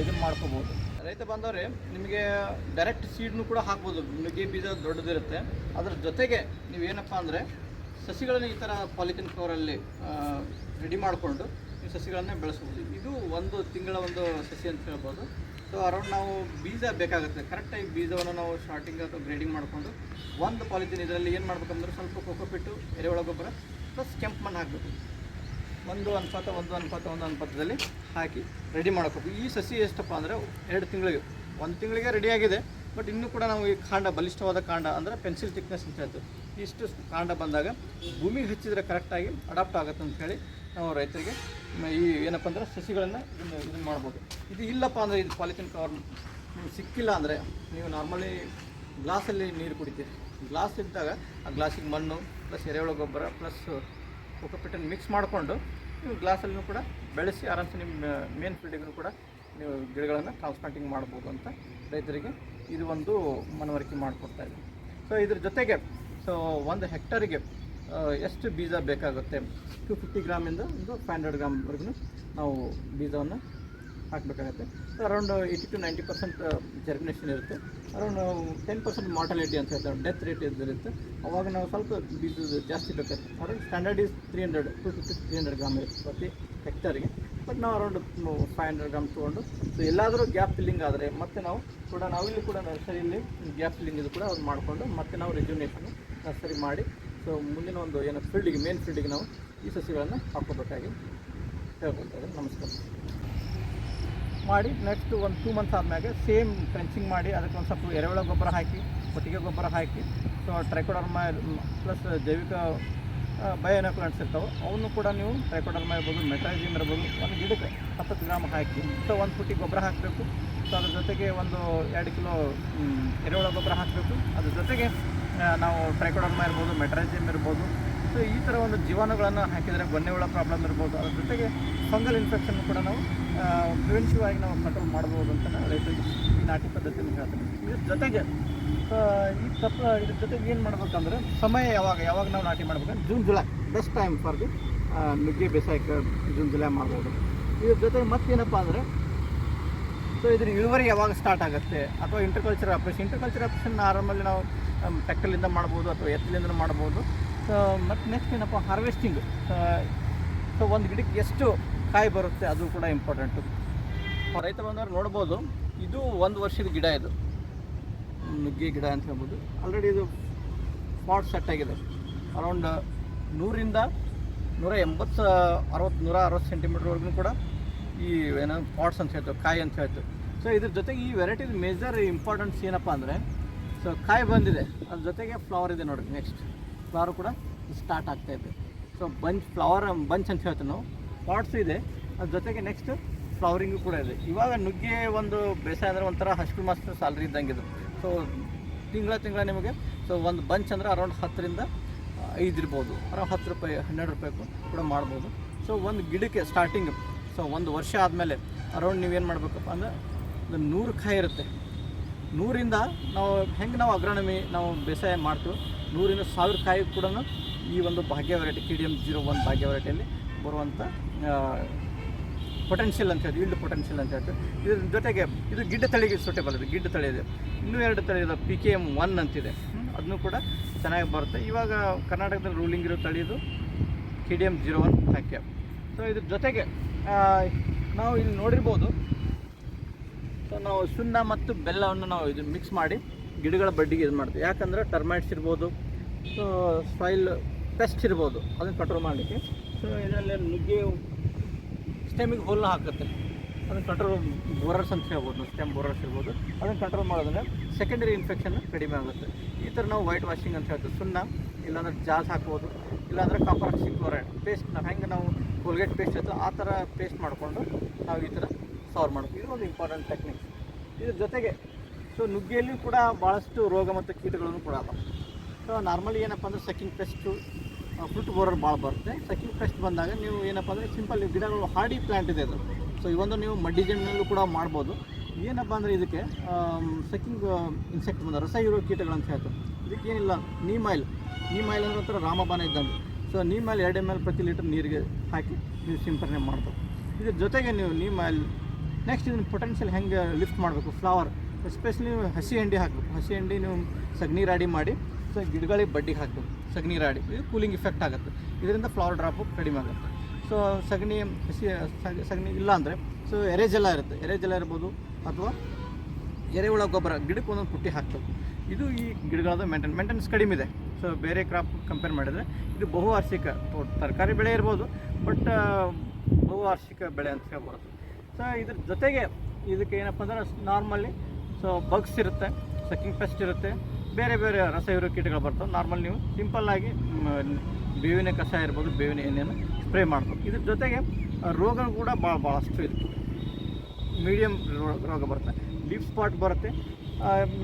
ಇದು ಮಾಡ್ಕೋಬೋದು. ರೈತ ಬಂದವ್ರೆ ನಿಮಗೆ ಡೈರೆಕ್ಟ್ ಸೀಡ್ನು ಕೂಡ ಹಾಕ್ಬೋದು. ನುಗ್ಗೆ ಬೀಜ ದೊಡ್ಡದಿರುತ್ತೆ. ಅದರ ಜೊತೆಗೆ ನೀವೇನಪ್ಪ ಅಂದರೆ ಸಸಿಗಳನ್ನು ಈ ಥರ ಪಾಲಿಥಿನ್ ಕವರಲ್ಲಿ ರೆಡಿ ಮಾಡಿಕೊಂಡು ನೀವು ಸಸಿಗಳನ್ನ ಬೆಳೆಸ್ಬೋದು. ಇದು ಒಂದು ತಿಂಗಳ ಒಂದು ಸಸಿ ಅಂತ ಹೇಳ್ಬೋದು. ಸೊ ಅರೌಂಡ್ ನಾವು ಬೀಜ ಬೇಕಾಗುತ್ತೆ. ಕರೆಕ್ಟಾಗಿ ಬೀಜವನ್ನು ನಾವು ಶಾರ್ಟಿಂಗ್ ಅಥವಾ ಗ್ರೇಡಿಂಗ್ ಮಾಡಿಕೊಂಡು, ಒಂದು ಪಾಲಿಥಿನ್ ಇದರಲ್ಲಿ ಏನು ಮಾಡ್ಬೇಕಂದ್ರೆ ಸ್ವಲ್ಪ ಕೊಕ್ಕೊಪಿಟ್ಟು ಎರೆಹುಳ ಗೊಬ್ಬರ ಪ್ಲಸ್ ಕೆಂಪು ಮಣ್ಣು ಹಾಕಬೇಕು. ಒಂದು ಅನುಪಾತ ಒಂದು ಅನುಪಾತ, ಒಂದು ಅನುಪಾತದಲ್ಲಿ ಹಾಕಿ ರೆಡಿ ಮಾಡ್ಕೋಬೇಕು ಈ ಸಸಿ ಎಷ್ಟಪ್ಪ ಅಂದರೆ ಎರಡು ತಿಂಗಳಿಗೆ, ಒಂದು ತಿಂಗಳಿಗೆ ರೆಡಿಯಾಗಿದೆ ಬಟ್ ಇನ್ನೂ ಕೂಡ ನಾವು ಈ ಕಾಂಡ, ಬಲಿಷ್ಠವಾದ ಕಾಂಡ ಅಂದರೆ ಪೆನ್ಸಿಲ್ ಥಿಕ್ನೆಸ್ ಅಂತ ಹೇಳ್ತೀವಿ. ಇಷ್ಟು ಕಾಂಡ ಬಂದಾಗ ಭೂಮಿ ಹಚ್ಚಿದರೆ ಕರೆಕ್ಟಾಗಿ ಅಡಾಪ್ಟ್ ಆಗುತ್ತೆ ಅಂತ ಹೇಳಿ ನಾವು ರೈತರಿಗೆ ಈ ಏನಪ್ಪ ಅಂದ್ರೆ ಸಸಿಗಳನ್ನು ಇದನ್ನು ಇದನ್ನು ಮಾಡ್ಬೋದು. ಇದು ಇಲ್ಲಪ್ಪ ಅಂದರೆ ಇದು ಪಾಲಿಥಿನ್ ಕವರ್ ಸಿಕ್ಕಿಲ್ಲ ಅಂದರೆ ನೀವು ನಾರ್ಮಲಿ ಗ್ಲಾಸಲ್ಲಿ ನೀರು ಕುಡಿತೀರಿ. ಗ್ಲಾಸ್ ಇದ್ದಾಗ ಆ ಗ್ಲಾಸಿಗೆ ಮಣ್ಣು ಪ್ಲಸ್ ಎರೆಹುಳ ಗೊಬ್ಬರ ಪ್ಲಸ್ ಕೊಕೊಪಿಟ್ಟನ್ನು ಮಿಕ್ಸ್ ಮಾಡಿಕೊಂಡು ನೀವು ಗ್ಲಾಸಲ್ಲೂ ಕೂಡ ಬೆಳೆಸಿ ಆರಾಮ್ಸೆ ನಿಮ್ಮ ಮೇನ್ ಫೀಲ್ಡಿಗೂ ಕೂಡ ನೀವು ಗಿಡಗಳನ್ನು ಟ್ರಾನ್ಸ್ಪ್ಲಾಂಟಿಂಗ್ ಮಾಡ್ಬೋದು ಅಂತ ರೈತರಿಗೆ ಇದು ಒಂದು ಮನವರಿಕೆ ಮಾಡಿಕೊಡ್ತಾ ಇದೆ. ಸೊ ಇದ್ರ ಜೊತೆಗೆ ಸೊ ಒಂದು ಹೆಕ್ಟರಿಗೆ ಎಷ್ಟು ಬೀಜ ಬೇಕಾಗುತ್ತೆ? ಟು ಫಿಫ್ಟಿ ಗ್ರಾಮಿಂದ ಒಂದು ಫೈವ್ ಹಂಡ್ರೆಡ್ ಗ್ರಾಮ್ವರೆಗೂ ನಾವು ಬೀಜವನ್ನು ಹಾಕಬೇಕಾಗತ್ತೆ. Around eighty to ninety percent germination ಇರುತ್ತೆ. ಅರೌಂಡ್ ಟೆನ್ ಪರ್ಸೆಂಟ್ ಮಾರ್ಟಾಲಿಟಿ ಅಂತ ಹೇಳ್ತಾರೆ. ಡೆತ್ ರೇಟ್ ಇದ್ದಿರುತ್ತೆ ಅವಾಗ ನಾವು ಸ್ವಲ್ಪ ಬೀಜ ಜಾಸ್ತಿ ಬೇಕಾಗುತ್ತೆ. Around standard is three hundred to fifty three hundred gram ಇರುತ್ತೆ ಪ್ರತಿ ಹೆಕ್ಟರ್ಗೆ ಬಟ್ ನಾವು ಅರೌಂಡ್ ಫೈವ್ ಹಂಡ್ರೆಡ್ ಗ್ರಾಮ್ ತೊಗೊಂಡು ಸೊ ಎಲ್ಲಾದರೂ ಗ್ಯಾಪ್ ಫಿಲ್ಲಿಂಗ್ ಆದರೆ ಮತ್ತೆ ನಾವು ಕೂಡ, ನಾವಿಲ್ಲಿ ಕೂಡ ನರ್ಸರಿಯಲ್ಲಿ ಗ್ಯಾಪ್ ಫಿಲ್ಲಿಂಗ್ ಇದು ಕೂಡ ಅವ್ರು ಮಾಡಿಕೊಂಡು ಮತ್ತೆ ನಾವು ರೆಜ್ಯುನೇಷನ್ ನರ್ಸರಿ ಮಾಡಿ ಸೊ ಮುಂದಿನ ಒಂದು ಏನೋ ಫೀಲ್ಡಿಗೆ ಮೇನ್ ಫೀಲ್ಡಿಗೆ ನಾವು ಈ ಸಸಿಗಳನ್ನು ಹಾಕೋಬೇಕಾಗಿ ಹೇಳ್ಕೊಳ್ತಾ ಇದ್ದೀನಿ. ನಮಸ್ಕಾರ. ಮಾಡಿ ನೆಕ್ಸ್ಟ್ ಒಂದು ಟೂ ಮಂತ್ಸ್ ಆದಮೇಲೆ ಸೇಮ್ ಟ್ರೆಂಚಿಂಗ್ ಮಾಡಿ ಅದಕ್ಕೆ ಒಂದು ಸ್ವಲ್ಪ ಎರೆಹುಳ ಗೊಬ್ಬರ ಹಾಕಿ ಕೊಟ್ಟಿಗೆ ಗೊಬ್ಬರ ಹಾಕಿ ಸೊ ಟ್ರೈಕೋಡರ್ಮ ಪ್ಲಸ್ ಜೈವಿಕ ಬಯೋನಕ್ಲೆಂಟ್ಸ್ ಇರ್ತಾವೆ ಅವನ್ನು ಕೂಡ ನೀವು ಟ್ರೈಕೋಡರ್ಮ ಇರ್ಬೋದು ಮೆಟ್ರಾಜಿಮ್ ಇರ್ಬೋದು, ಒಂದು ಗಿಡಕ್ಕೆ ಹತ್ತತ್ತು ಗ್ರಾಮ್ ಹಾಕಿ ಸೊ ಒಂದು ಪುಟ್ಟಿ ಗೊಬ್ಬರ ಹಾಕಬೇಕು ಸೊ ಅದ್ರ ಜೊತೆಗೆ ಒಂದು ಎರಡು ಕಿಲೋ ಎರೆಹುಳ ಗೊಬ್ಬರ ಹಾಕಬೇಕು, ಅದ್ರ ಜೊತೆಗೆ ನಾವು ಟ್ರೈಕೋಡರ್ಮ ಇರ್ಬೋದು ಮೆಟ್ರಾಜಿಮ್ ಇರ್ಬೋದು ಸೊ ಈ ಥರ ಒಂದು ಜೀವಾಣುಗಳನ್ನು ಹಾಕಿದರೆ ಬನ್ನೆ ಹುಳ ಪ್ರಾಬ್ಲಮ್ ಇರ್ಬೋದು. ಅದ್ರ ಜೊತೆಗೆ ಫಂಗಲ್ ಇನ್ಫೆಕ್ಷನ್ ಕೂಡ ನಾವು ಪ್ರಿವೆನ್ಸಿವ್ ಆಗಿ ನಾವು ಕಂಟ್ರೋಲ್ ಮಾಡ್ಬೋದು ಅಂತ ರೈತರಿಗೆ ಈ ನಾಟಿ ಪದ್ಧತಿಯನ್ನು ಹೇಳ್ತೀನಿ. ಇದ್ರ ಜೊತೆಗೆ ಈ ತಪ್ಪ, ಇದ್ರ ಜೊತೆಗೆ ಏನು ಮಾಡ್ಬೇಕಂದ್ರೆ ಸಮಯ ಯಾವಾಗ ಯಾವಾಗ ನಾವು ನಾಟಿ ಮಾಡ್ಬೇಕಂದ್ರೆ June July best time for the ನುಗ್ಗೆ, ಬೇಸಾಯಕ್ಕೆ ಜೂನ್ ಜುಲೈ ಮಾಡ್ಬೋದು. ಇದ್ರ ಜೊತೆಗೆ ಮತ್ತೇನಪ್ಪ ಅಂದರೆ ಸೊ ಇದ್ರ ಇಳುವರಿ ಯಾವಾಗ ಸ್ಟಾರ್ಟ್ ಆಗುತ್ತೆ ಅಥವಾ interculture operation interculture operation normally ನಾವು ಟ್ಯಾಕ್ಟರ್ಲಿಂದ ಮಾಡ್ಬೋದು ಅಥವಾ ಎತ್ತಲಿಂದ ಮಾಡ್ಬೋದು. ಸೊ ಮತ್ತು ನೆಕ್ಸ್ಟ್ ಏನಪ್ಪ ಹಾರ್ವೆಸ್ಟಿಂಗ್ ಸೊ ಒಂದು ಗಿಡಕ್ಕೆ ಎಷ್ಟು ಕಾಯಿ ಬರುತ್ತೆ, ಅದು ಕೂಡ ಇಂಪಾರ್ಟೆಂಟು ರೈತ ಬಂದವ್ರು ನೋಡ್ಬೋದು, ಇದು ಒಂದು ವರ್ಷದ ಗಿಡ ಇದು. ನುಗ್ಗೆ ಗಿಡ ಅಂತ ಹೇಳ್ಬೋದು. ಆಲ್ರೆಡಿ ಇದು ಸ್ಪಾಟ್ ಸೆಟ್ ಆಗಿದೆ. ಅರೌಂಡ್ ನೂರಿಂದ ನೂರ ಎಂಬತ್ತು, ಅರವತ್ತು, ನೂರ ಅರವತ್ತು ಸೆಂಟಿಮೀಟ್ರ್ವರೆಗೂ ಕೂಡ ಈ ಏನೋ ಪಾಟ್ಸ್ ಅಂತ ಹೇಳ್ತೇವೆ, ಕಾಯಿ ಅಂತ ಹೇಳ್ತೇವೆ. ಸೊ ಇದ್ರ ಜೊತೆಗೆ ಈ ವೆರೈಟಿದ ಮೇಜರ್ ಇಂಪಾರ್ಟೆನ್ಸ್ ಏನಪ್ಪ ಅಂದರೆ ಸೊ ಕಾಯಿ ಬಂದಿದೆ. ಅದ್ರ ಜೊತೆಗೆ ಫ್ಲವರ್ ಇದೆ ನೋಡಿ ನೆಕ್ಸ್ಟ್ ಫ್ಲವರ್ ಕೂಡ ಸ್ಟಾರ್ಟ್ ಆಗ್ತಾ ಇದೆ. ಸೊ ಬಂಚ್ ಫ್ಲವರ್ ಬಂಚ್ ಅಂತ ಹೇಳ್ತೀವಿ ನಾವು. ಪಾಟ್ಸ್ ಇದೆ. ಅದ್ರ ಜೊತೆಗೆ ನೆಕ್ಸ್ಟ್ ಫ್ಲವರಿಂಗು ಕೂಡ ಇದೆ. ಇವಾಗ ನುಗ್ಗೆ ಒಂದು ಬೇಸಾಯ ಅಂದರೆ ಒಂಥರ ಹೈಸ್ಕೂಲ್ ಮಾಸ್ಟರ್ ಸ್ಯಾಲ್ರಿ ಇದ್ದಂಗೆ ಇದು. ಸೊ ತಿಂಗಳ ತಿಂಗಳ ನಿಮಗೆ ಸೊ ಒಂದು ಬಂಚ್ ಅಂದರೆ ಅರೌಂಡ್ ಹತ್ತರಿಂದ ಐದು ಇರ್ಬೋದು. ಅರೌಂಡ್ ಹತ್ತು ರೂಪಾಯಿ, ಹನ್ನೆರಡು ರೂಪಾಯಿ ಕೂಡ ಮಾಡ್ಬೋದು. ಸೊ ಒಂದು ಗಿಡಕ್ಕೆ ಸ್ಟಾರ್ಟಿಂಗ್ ಸೊ ಒಂದು ವರ್ಷ ಆದಮೇಲೆ ಅರೌಂಡ್ ನೀವೇನು ಮಾಡಬೇಕಪ್ಪ ಅಂದರೆ ಒಂದು ನೂರು ಕಾಯಿ ಇರುತ್ತೆ. ನೂರಿಂದ ನಾವು ಹೆಂಗೆ ನಾವು ಅಗ್ರಣಮಿ ನಾವು ಬೇಸಾಯ ಮಾಡ್ತೀವಿ ನೂರಿಂದ ಸಾವಿರ ಕಾಯಿ ಕೂಡ ಈ ಒಂದು Bhagya variety K D M zero one Bhagya ವೆರೈಟಿಯಲ್ಲಿ ಬರುವಂಥ ಪೊಟೆನ್ಷಿಯಲ್ ಅಂತ ಹೇಳ್ತೀವಿ ಇಲ್ಡ್ ಪೊಟೆನ್ಷಿಯಲ್ ಅಂತ ಹೇಳ್ತೀವಿ. ಇದ್ರ ಜೊತೆಗೆ ಇದು ಗಿಡ್ಡ ತಳಿಗೆ ಸೂಟೇಬಲ್ ಇದೆ ಗಿಡ್ಡ ತಳಿ ಇದೆ ಇನ್ನೂ ಎರಡು ತಳಿ ಇದೆ ಪಿ ಕೆ ಎಂ ಒನ್ ಅಂತಿದೆ ಅದನ್ನು ಕೂಡ ಚೆನ್ನಾಗಿ ಬರುತ್ತೆ. ಇವಾಗ ಕರ್ನಾಟಕದಲ್ಲಿ ರೂಲಿಂಗ್ ಇರೋ ತಳಿ ಇದು K D M zero one ಹಾಕ್ಯ so ಇದ್ರ ಜೊತೆಗೆ ನಾವು ಇಲ್ಲಿ ನೋಡಿರ್ಬೋದು. ಸೊ ನಾವು ಸುಣ್ಣ ಮತ್ತು ಬೆಲ್ಲವನ್ನು ನಾವು ಇದು ಮಿಕ್ಸ್ ಮಾಡಿ ಗಿಡಗಳ ಬಡ್ಡಿಗೆ ಇದು ಮಾಡ್ತೀವಿ. ಯಾಕಂದರೆ ಟರ್ಮೈಟ್ಸ್ ಇರ್ಬೋದು ಸೊ ಸಾಯಿಲ್ ಪೆಸ್ಟ್ ಇರ್ಬೋದು, ಅದನ್ನು ಕಂಟ್ರೋಲ್ ಮಾಡಲಿಕ್ಕೆ. ಸೊ ಇದರಲ್ಲಿ ನುಗ್ಗೆ ಸ್ಟೆಮಿಗೆ ಹೋಲ್ನ ಹಾಕುತ್ತೆ. ಅದನ್ನು ಕಂಟ್ರೋಲ್ ಬೋರರ್ಸ್ ಅಂತ ಹೇಳ್ಬೋದು ಸ್ಟೆಮ್ ಬೋರರ್ಸ್ ಇರ್ಬೋದು. ಅದನ್ನು ಕಂಟ್ರೋಲ್ ಮಾಡೋದ್ರೆ ಸೆಕೆಂಡರಿ ಇನ್ಫೆಕ್ಷನ್ ಕಡಿಮೆ ಆಗುತ್ತೆ. ಈ ಥರ ನಾವು ವೈಟ್ ವಾಷಿಂಗ್ ಅಂತ ಹೇಳ್ತೀವಿ. ಸುಣ್ಣ, ಇಲ್ಲಾಂದ್ರೆ ಜಾಸ್ ಹಾಕ್ಬೋದು, ಇಲ್ಲಾಂದ್ರೆ ಕಾಪರ್ ಕ್ಲೋರೈಡ್ ಪೇಸ್ಟ್ ನಾವು ಹೆಂಗೆ ನಾವು ಕೋಲ್ಗೇಟ್ ಪೇಸ್ಟ್ ಇರ್ತದೆ ಆ ಥರ ಪೇಸ್ಟ್ ಮಾಡಿಕೊಂಡು ನಾವು ಈ ಥರ ಸಾಲ್ವ್ ಮಾಡ್ತೀವಿ. ಇದು ಒಂದು ಇಂಪಾರ್ಟೆಂಟ್ ಟೆಕ್ನಿಕ್ ಇದ್ರ ಜೊತೆಗೆ ಸೊ ನುಗ್ಗೆಯಲ್ಲಿ ಕೂಡ ಭಾಳಷ್ಟು ರೋಗ ಮತ್ತು ಕೀಟಗಳನ್ನು ಕೂಡ ಅದಾವೆ. ಸೊ ನಾರ್ಮಲಿ ಏನಪ್ಪ ಅಂದ್ರೆ ಸೆಕೆಂಡ್ ಪೆಸ್ಟು ಫ್ರೂಟ್ ಬೋರರ್ ಭಾಳ ಬರುತ್ತೆ. ಸೆಕೆಂಡ್ ಪೆಸ್ಟ್ ಬಂದಾಗ ನೀವು ಏನಪ್ಪ ಅಂದರೆ ಸಿಂಪಲ್ ಗಿಡಗಳು ಹಾರ್ಡಿ ಪ್ಲ್ಯಾಂಟ್ ಇದೆ ಅದು. ಸೊ ಇವೊಂದು ನೀವು ಮಡ್ಡಿ ಜಮೀನಲ್ಲೂ ಕೂಡ ಮಾಡ್ಬೋದು. ಏನಪ್ಪ ಅಂದರೆ ಇದಕ್ಕೆ ಸೆಕಿಂಗ್ ಇನ್ಸೆಕ್ಟ್ ಬಂದ ರಸ ಇರೋ ಕೀಟಗಳಂತ ಹೇಳ್ತಾರೆ. ಇದಕ್ಕೇನಿಲ್ಲ ನೀಮ್ ಆಯಿಲ್ ನೀಮ್ ಆಯಿಲ್ ಅಂದ್ರೆ ಒಂಥರ ರಾಮಬಾನ ಇದ್ದಂಗೆ. ಸೊ ನೀಮ್ ಆಯಿಲ್ ಎರಡು ಎಂ ಎಲ್ ಪ್ರತಿ ಲೀಟರ್ ನೀರಿಗೆ ಹಾಕಿ ನೀವು ಸಿಂಪರಣೆ ಮಾಡ್ಬೋದು. ಇದ್ರ ಜೊತೆಗೆ ನೀವು ನೀಮ್ ಆಯಿಲ್ ನೆಕ್ಸ್ಟ್ ಇದನ್ನು ಪೊಟೆನ್ಷಿಯಲ್ ಹೆಂಗೆ ಲಿಫ್ಟ್ ಮಾಡಬೇಕು? ಫ್ಲವರ್ ಎಸ್ಪೆಷಲಿ ಹಸಿ ಎಂಡಿ ಹಾಕಬೇಕು. ಹಸಿ ಹಿಂಡಿ ನೀವು ಸಗಣಿ ರಾಡಿ ಮಾಡಿ, ಸೊ ಗಿಡಗಳಿಗೆ ಬಡ್ಡಿಗೆ ಹಾಕಬೇಕು, ಸಗಣಿ ರಾಡಿ. ಇದು ಕೂಲಿಂಗ್ ಇಫೆಕ್ಟ್ ಆಗುತ್ತೆ. ಇದರಿಂದ ಫ್ಲವರ್ ಡ್ರಾಪು ಕಡಿಮೆ ಆಗುತ್ತೆ. ಸೊ ಸಗಣಿ, ಹಸಿ, ಸಗ- ಸಗಣಿ ಇಲ್ಲ ಅಂದರೆ ಸೊ ಎರೆಜೆಲ್ಲ ಇರುತ್ತೆ. ಎರೆಜೆಲ್ಲ ಇರ್ಬೋದು ಅಥವಾ ಎರೆಹುಳ ಗೊಬ್ಬರ, ಗಿಡಕ್ಕೆ ಒಂದೊಂದು ಪುಟ್ಟಿ ಹಾಕ್ತದೆ ಇದು ಈ ಗಿಡಗಳದ ಮೇಂಟೆನ್ ಮೇಂಟೆನೆನ್ಸ್ ಕಡಿಮೆ ಇದೆ. ಸೊ ಬೇರೆ ಕ್ರಾಪ್ ಕಂಪೇರ್ ಮಾಡಿದರೆ, ಇದು ಬಹುವಾರ್ಷಿಕ ತರಕಾರಿ ಬೆಳೆ ಇರ್ಬೋದು ಬಟ್ ಬಹುವಾರ್ಷಿಕ ಬೆಳೆ ಅಂತ ಹೇಳ್ಬೋದು. ಸೊ ಇದ್ರ ಜೊತೆಗೆ ಇದಕ್ಕೆ ಏನಪ್ಪ ಅಂದ್ರೆ ನಾರ್ಮಲಿ ಸೊ ಬಗ್ಸ್ ಇರುತ್ತೆ ಸಕಿಂಗ್ ಪೆಸ್ಟ್ ಇರುತ್ತೆ, ಬೇರೆ ಬೇರೆ ರಸ ಇರೋ ಕೀಟಗಳು ಬರ್ತವೆ. ನಾರ್ಮಲ್ ನೀವು ಸಿಂಪಲ್ಲಾಗಿ ಬೇವಿನ ಕಷ ಇರ್ಬೋದು, ಬೇವಿನ ಎಣ್ಣೆಯನ್ನು ಸ್ಪ್ರೇ ಮಾಡ್ಬೋದು. ಇದ್ರ ಜೊತೆಗೆ ರೋಗ ಕೂಡ ಭಾಳ ಭಾಳಷ್ಟು ಇದೆ ಮೀಡಿಯಮ್ ರೋಗ ಬರುತ್ತೆ. ಲೀಫ್ ಸ್ಪಾಟ್ ಬರುತ್ತೆ.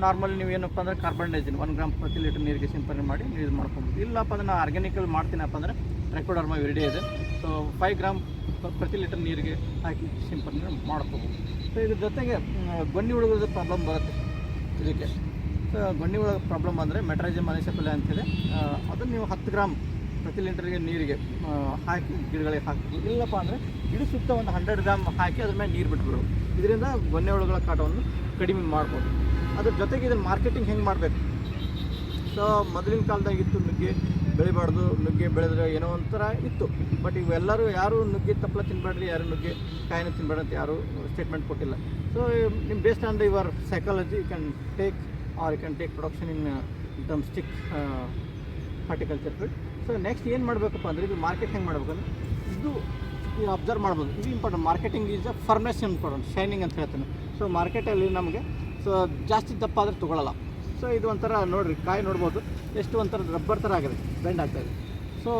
ನಾರ್ಮಲ್ ನೀವು ಏನಪ್ಪ ಅಂದರೆ ಕಾರ್ಬನ್ ಡೈಜಿನ್ ಒನ್ ಗ್ರಾಮ್ ಪ್ರತಿ ಲೀಟರ್ ನೀರಿಗೆ ಸಿಂಪಲ್ ಮಾಡಿ ಯೂಸ್ ಮಾಡ್ಕೊಬೋದು. ಇಲ್ಲಪ್ಪ ಅಂದ್ರೆ ನಾನು ಆರ್ಗ್ಯಾನಿಕಲ್ಲಿ ಮಾಡ್ತೀನಪ್ಪ ಅಂದರೆ ರೆಕೋಡರ್ಮ ಇದೆ. ಸೊ ಫೈವ್ ಗ್ರಾಮ್ ಪ್ರತಿ ಲೀಟರ್ ನೀರಿಗೆ ಹಾಕಿ ಸಿಂಪಲ್ ಮಾಡ್ಕೋಬೋದು. ಇದ್ರ ಜೊತೆಗೆ ಗೊಣ್ಣಿ ಗೊನ್ನಿ ಪ್ರಾಬ್ಲಮ್ ಬರುತ್ತೆ ಇದಕ್ಕೆ ಸೊ ಗೊಣ್ಣಿ ಒಳಗೆ ಪ್ರಾಬ್ಲಮ್ ಅಂದರೆ ಮೆಟ್ರಾಜಿಮ್ ಅನಿಸಪಲ್ಲೆ ಅಂತಿದೆ ಅದನ್ನು ನೀವು ಹತ್ತು ಗ್ರಾಮ್ ಪ್ರತಿ ಲೀಟರ್ಗೆ ನೀರಿಗೆ ಹಾಕಿ ಗಿಡಗಳಿಗೆ ಹಾಕಿ ಇಲ್ಲಪ್ಪ ಅಂದರೆ ಗಿಡ ಸುತ್ತ ಒಂದು ಹಂಡ್ರೆಡ್ ಗ್ರಾಮ್ ಹಾಕಿ ಅದ್ರ ಮೇಲೆ ನೀರು ಬಿಟ್ಬಿಡು. ಇದರಿಂದ ಗೊನ್ನೆ ಹುಳುಗಳ ಕಾಟವನ್ನು ಕಡಿಮೆ ಮಾಡ್ಬೋದು. ಅದ್ರ ಜೊತೆಗೆ ಇದನ್ನು ಮಾರ್ಕೆಟಿಂಗ್ ಹೆಂಗೆ ಮಾಡಬೇಕು? ಸೊ ಮೊದಲಿನ ಕಾಲದಾಗಿತ್ತು ನುಗ್ಗೆ ಬೆಳಿಬಾರ್ದು, ನುಗ್ಗೆ ಬೆಳೆದ್ರೆ ಏನೋ ಒಂಥರ ಇತ್ತು. ಬಟ್ ಇವೆಲ್ಲರೂ ಯಾರು ನುಗ್ಗೆ ತಪ್ಪಲ ತಿನ್ಬೇಡ್ರಿ, ಯಾರು ನುಗ್ಗೆ ಕಾಯಿನ ತಿನ್ಬೇಡ ಅಂತ ಯಾರು ಸ್ಟೇಟ್ಮೆಂಟ್ ಕೊಟ್ಟಿಲ್ಲ. ಸೊ ನಿಮ್ಮ based on the your psychology you can take or you can take production in drumstick horticulture field so next ಏನು ಮಾಡಬೇಕಪ್ಪ ಅಂದರೆ, ಇದು ಮಾರ್ಕೆಟ್ ಹೆಂಗೆ ಮಾಡ್ಬೇಕಂದ್ರೆ, ಇದು ನೀವು ಅಬ್ಸರ್ವ್ ಮಾಡ್ಬೋದು. ಇದು important marketing is a firmness important shining ಅಂತ ಹೇಳ್ತೀನಿ. ಸೊ ಮಾರ್ಕೆಟಲ್ಲಿ ನಮಗೆ ಸೊ ಜಾಸ್ತಿ ದಪ್ಪ ಆದರೆ ತೊಗೊಳಲ್ಲ. ಸೊ ಇದು ಒಂಥರ ನೋಡಿರಿ, ಕಾಯಿ ನೋಡ್ಬೋದು. ಎಷ್ಟು ಒಂಥರ ರಬ್ಬರ್ ಥರ ಆಗಿದೆ, ಬೆಂಡ್ ಆಗ್ತಾಯಿದೆ ಸೊ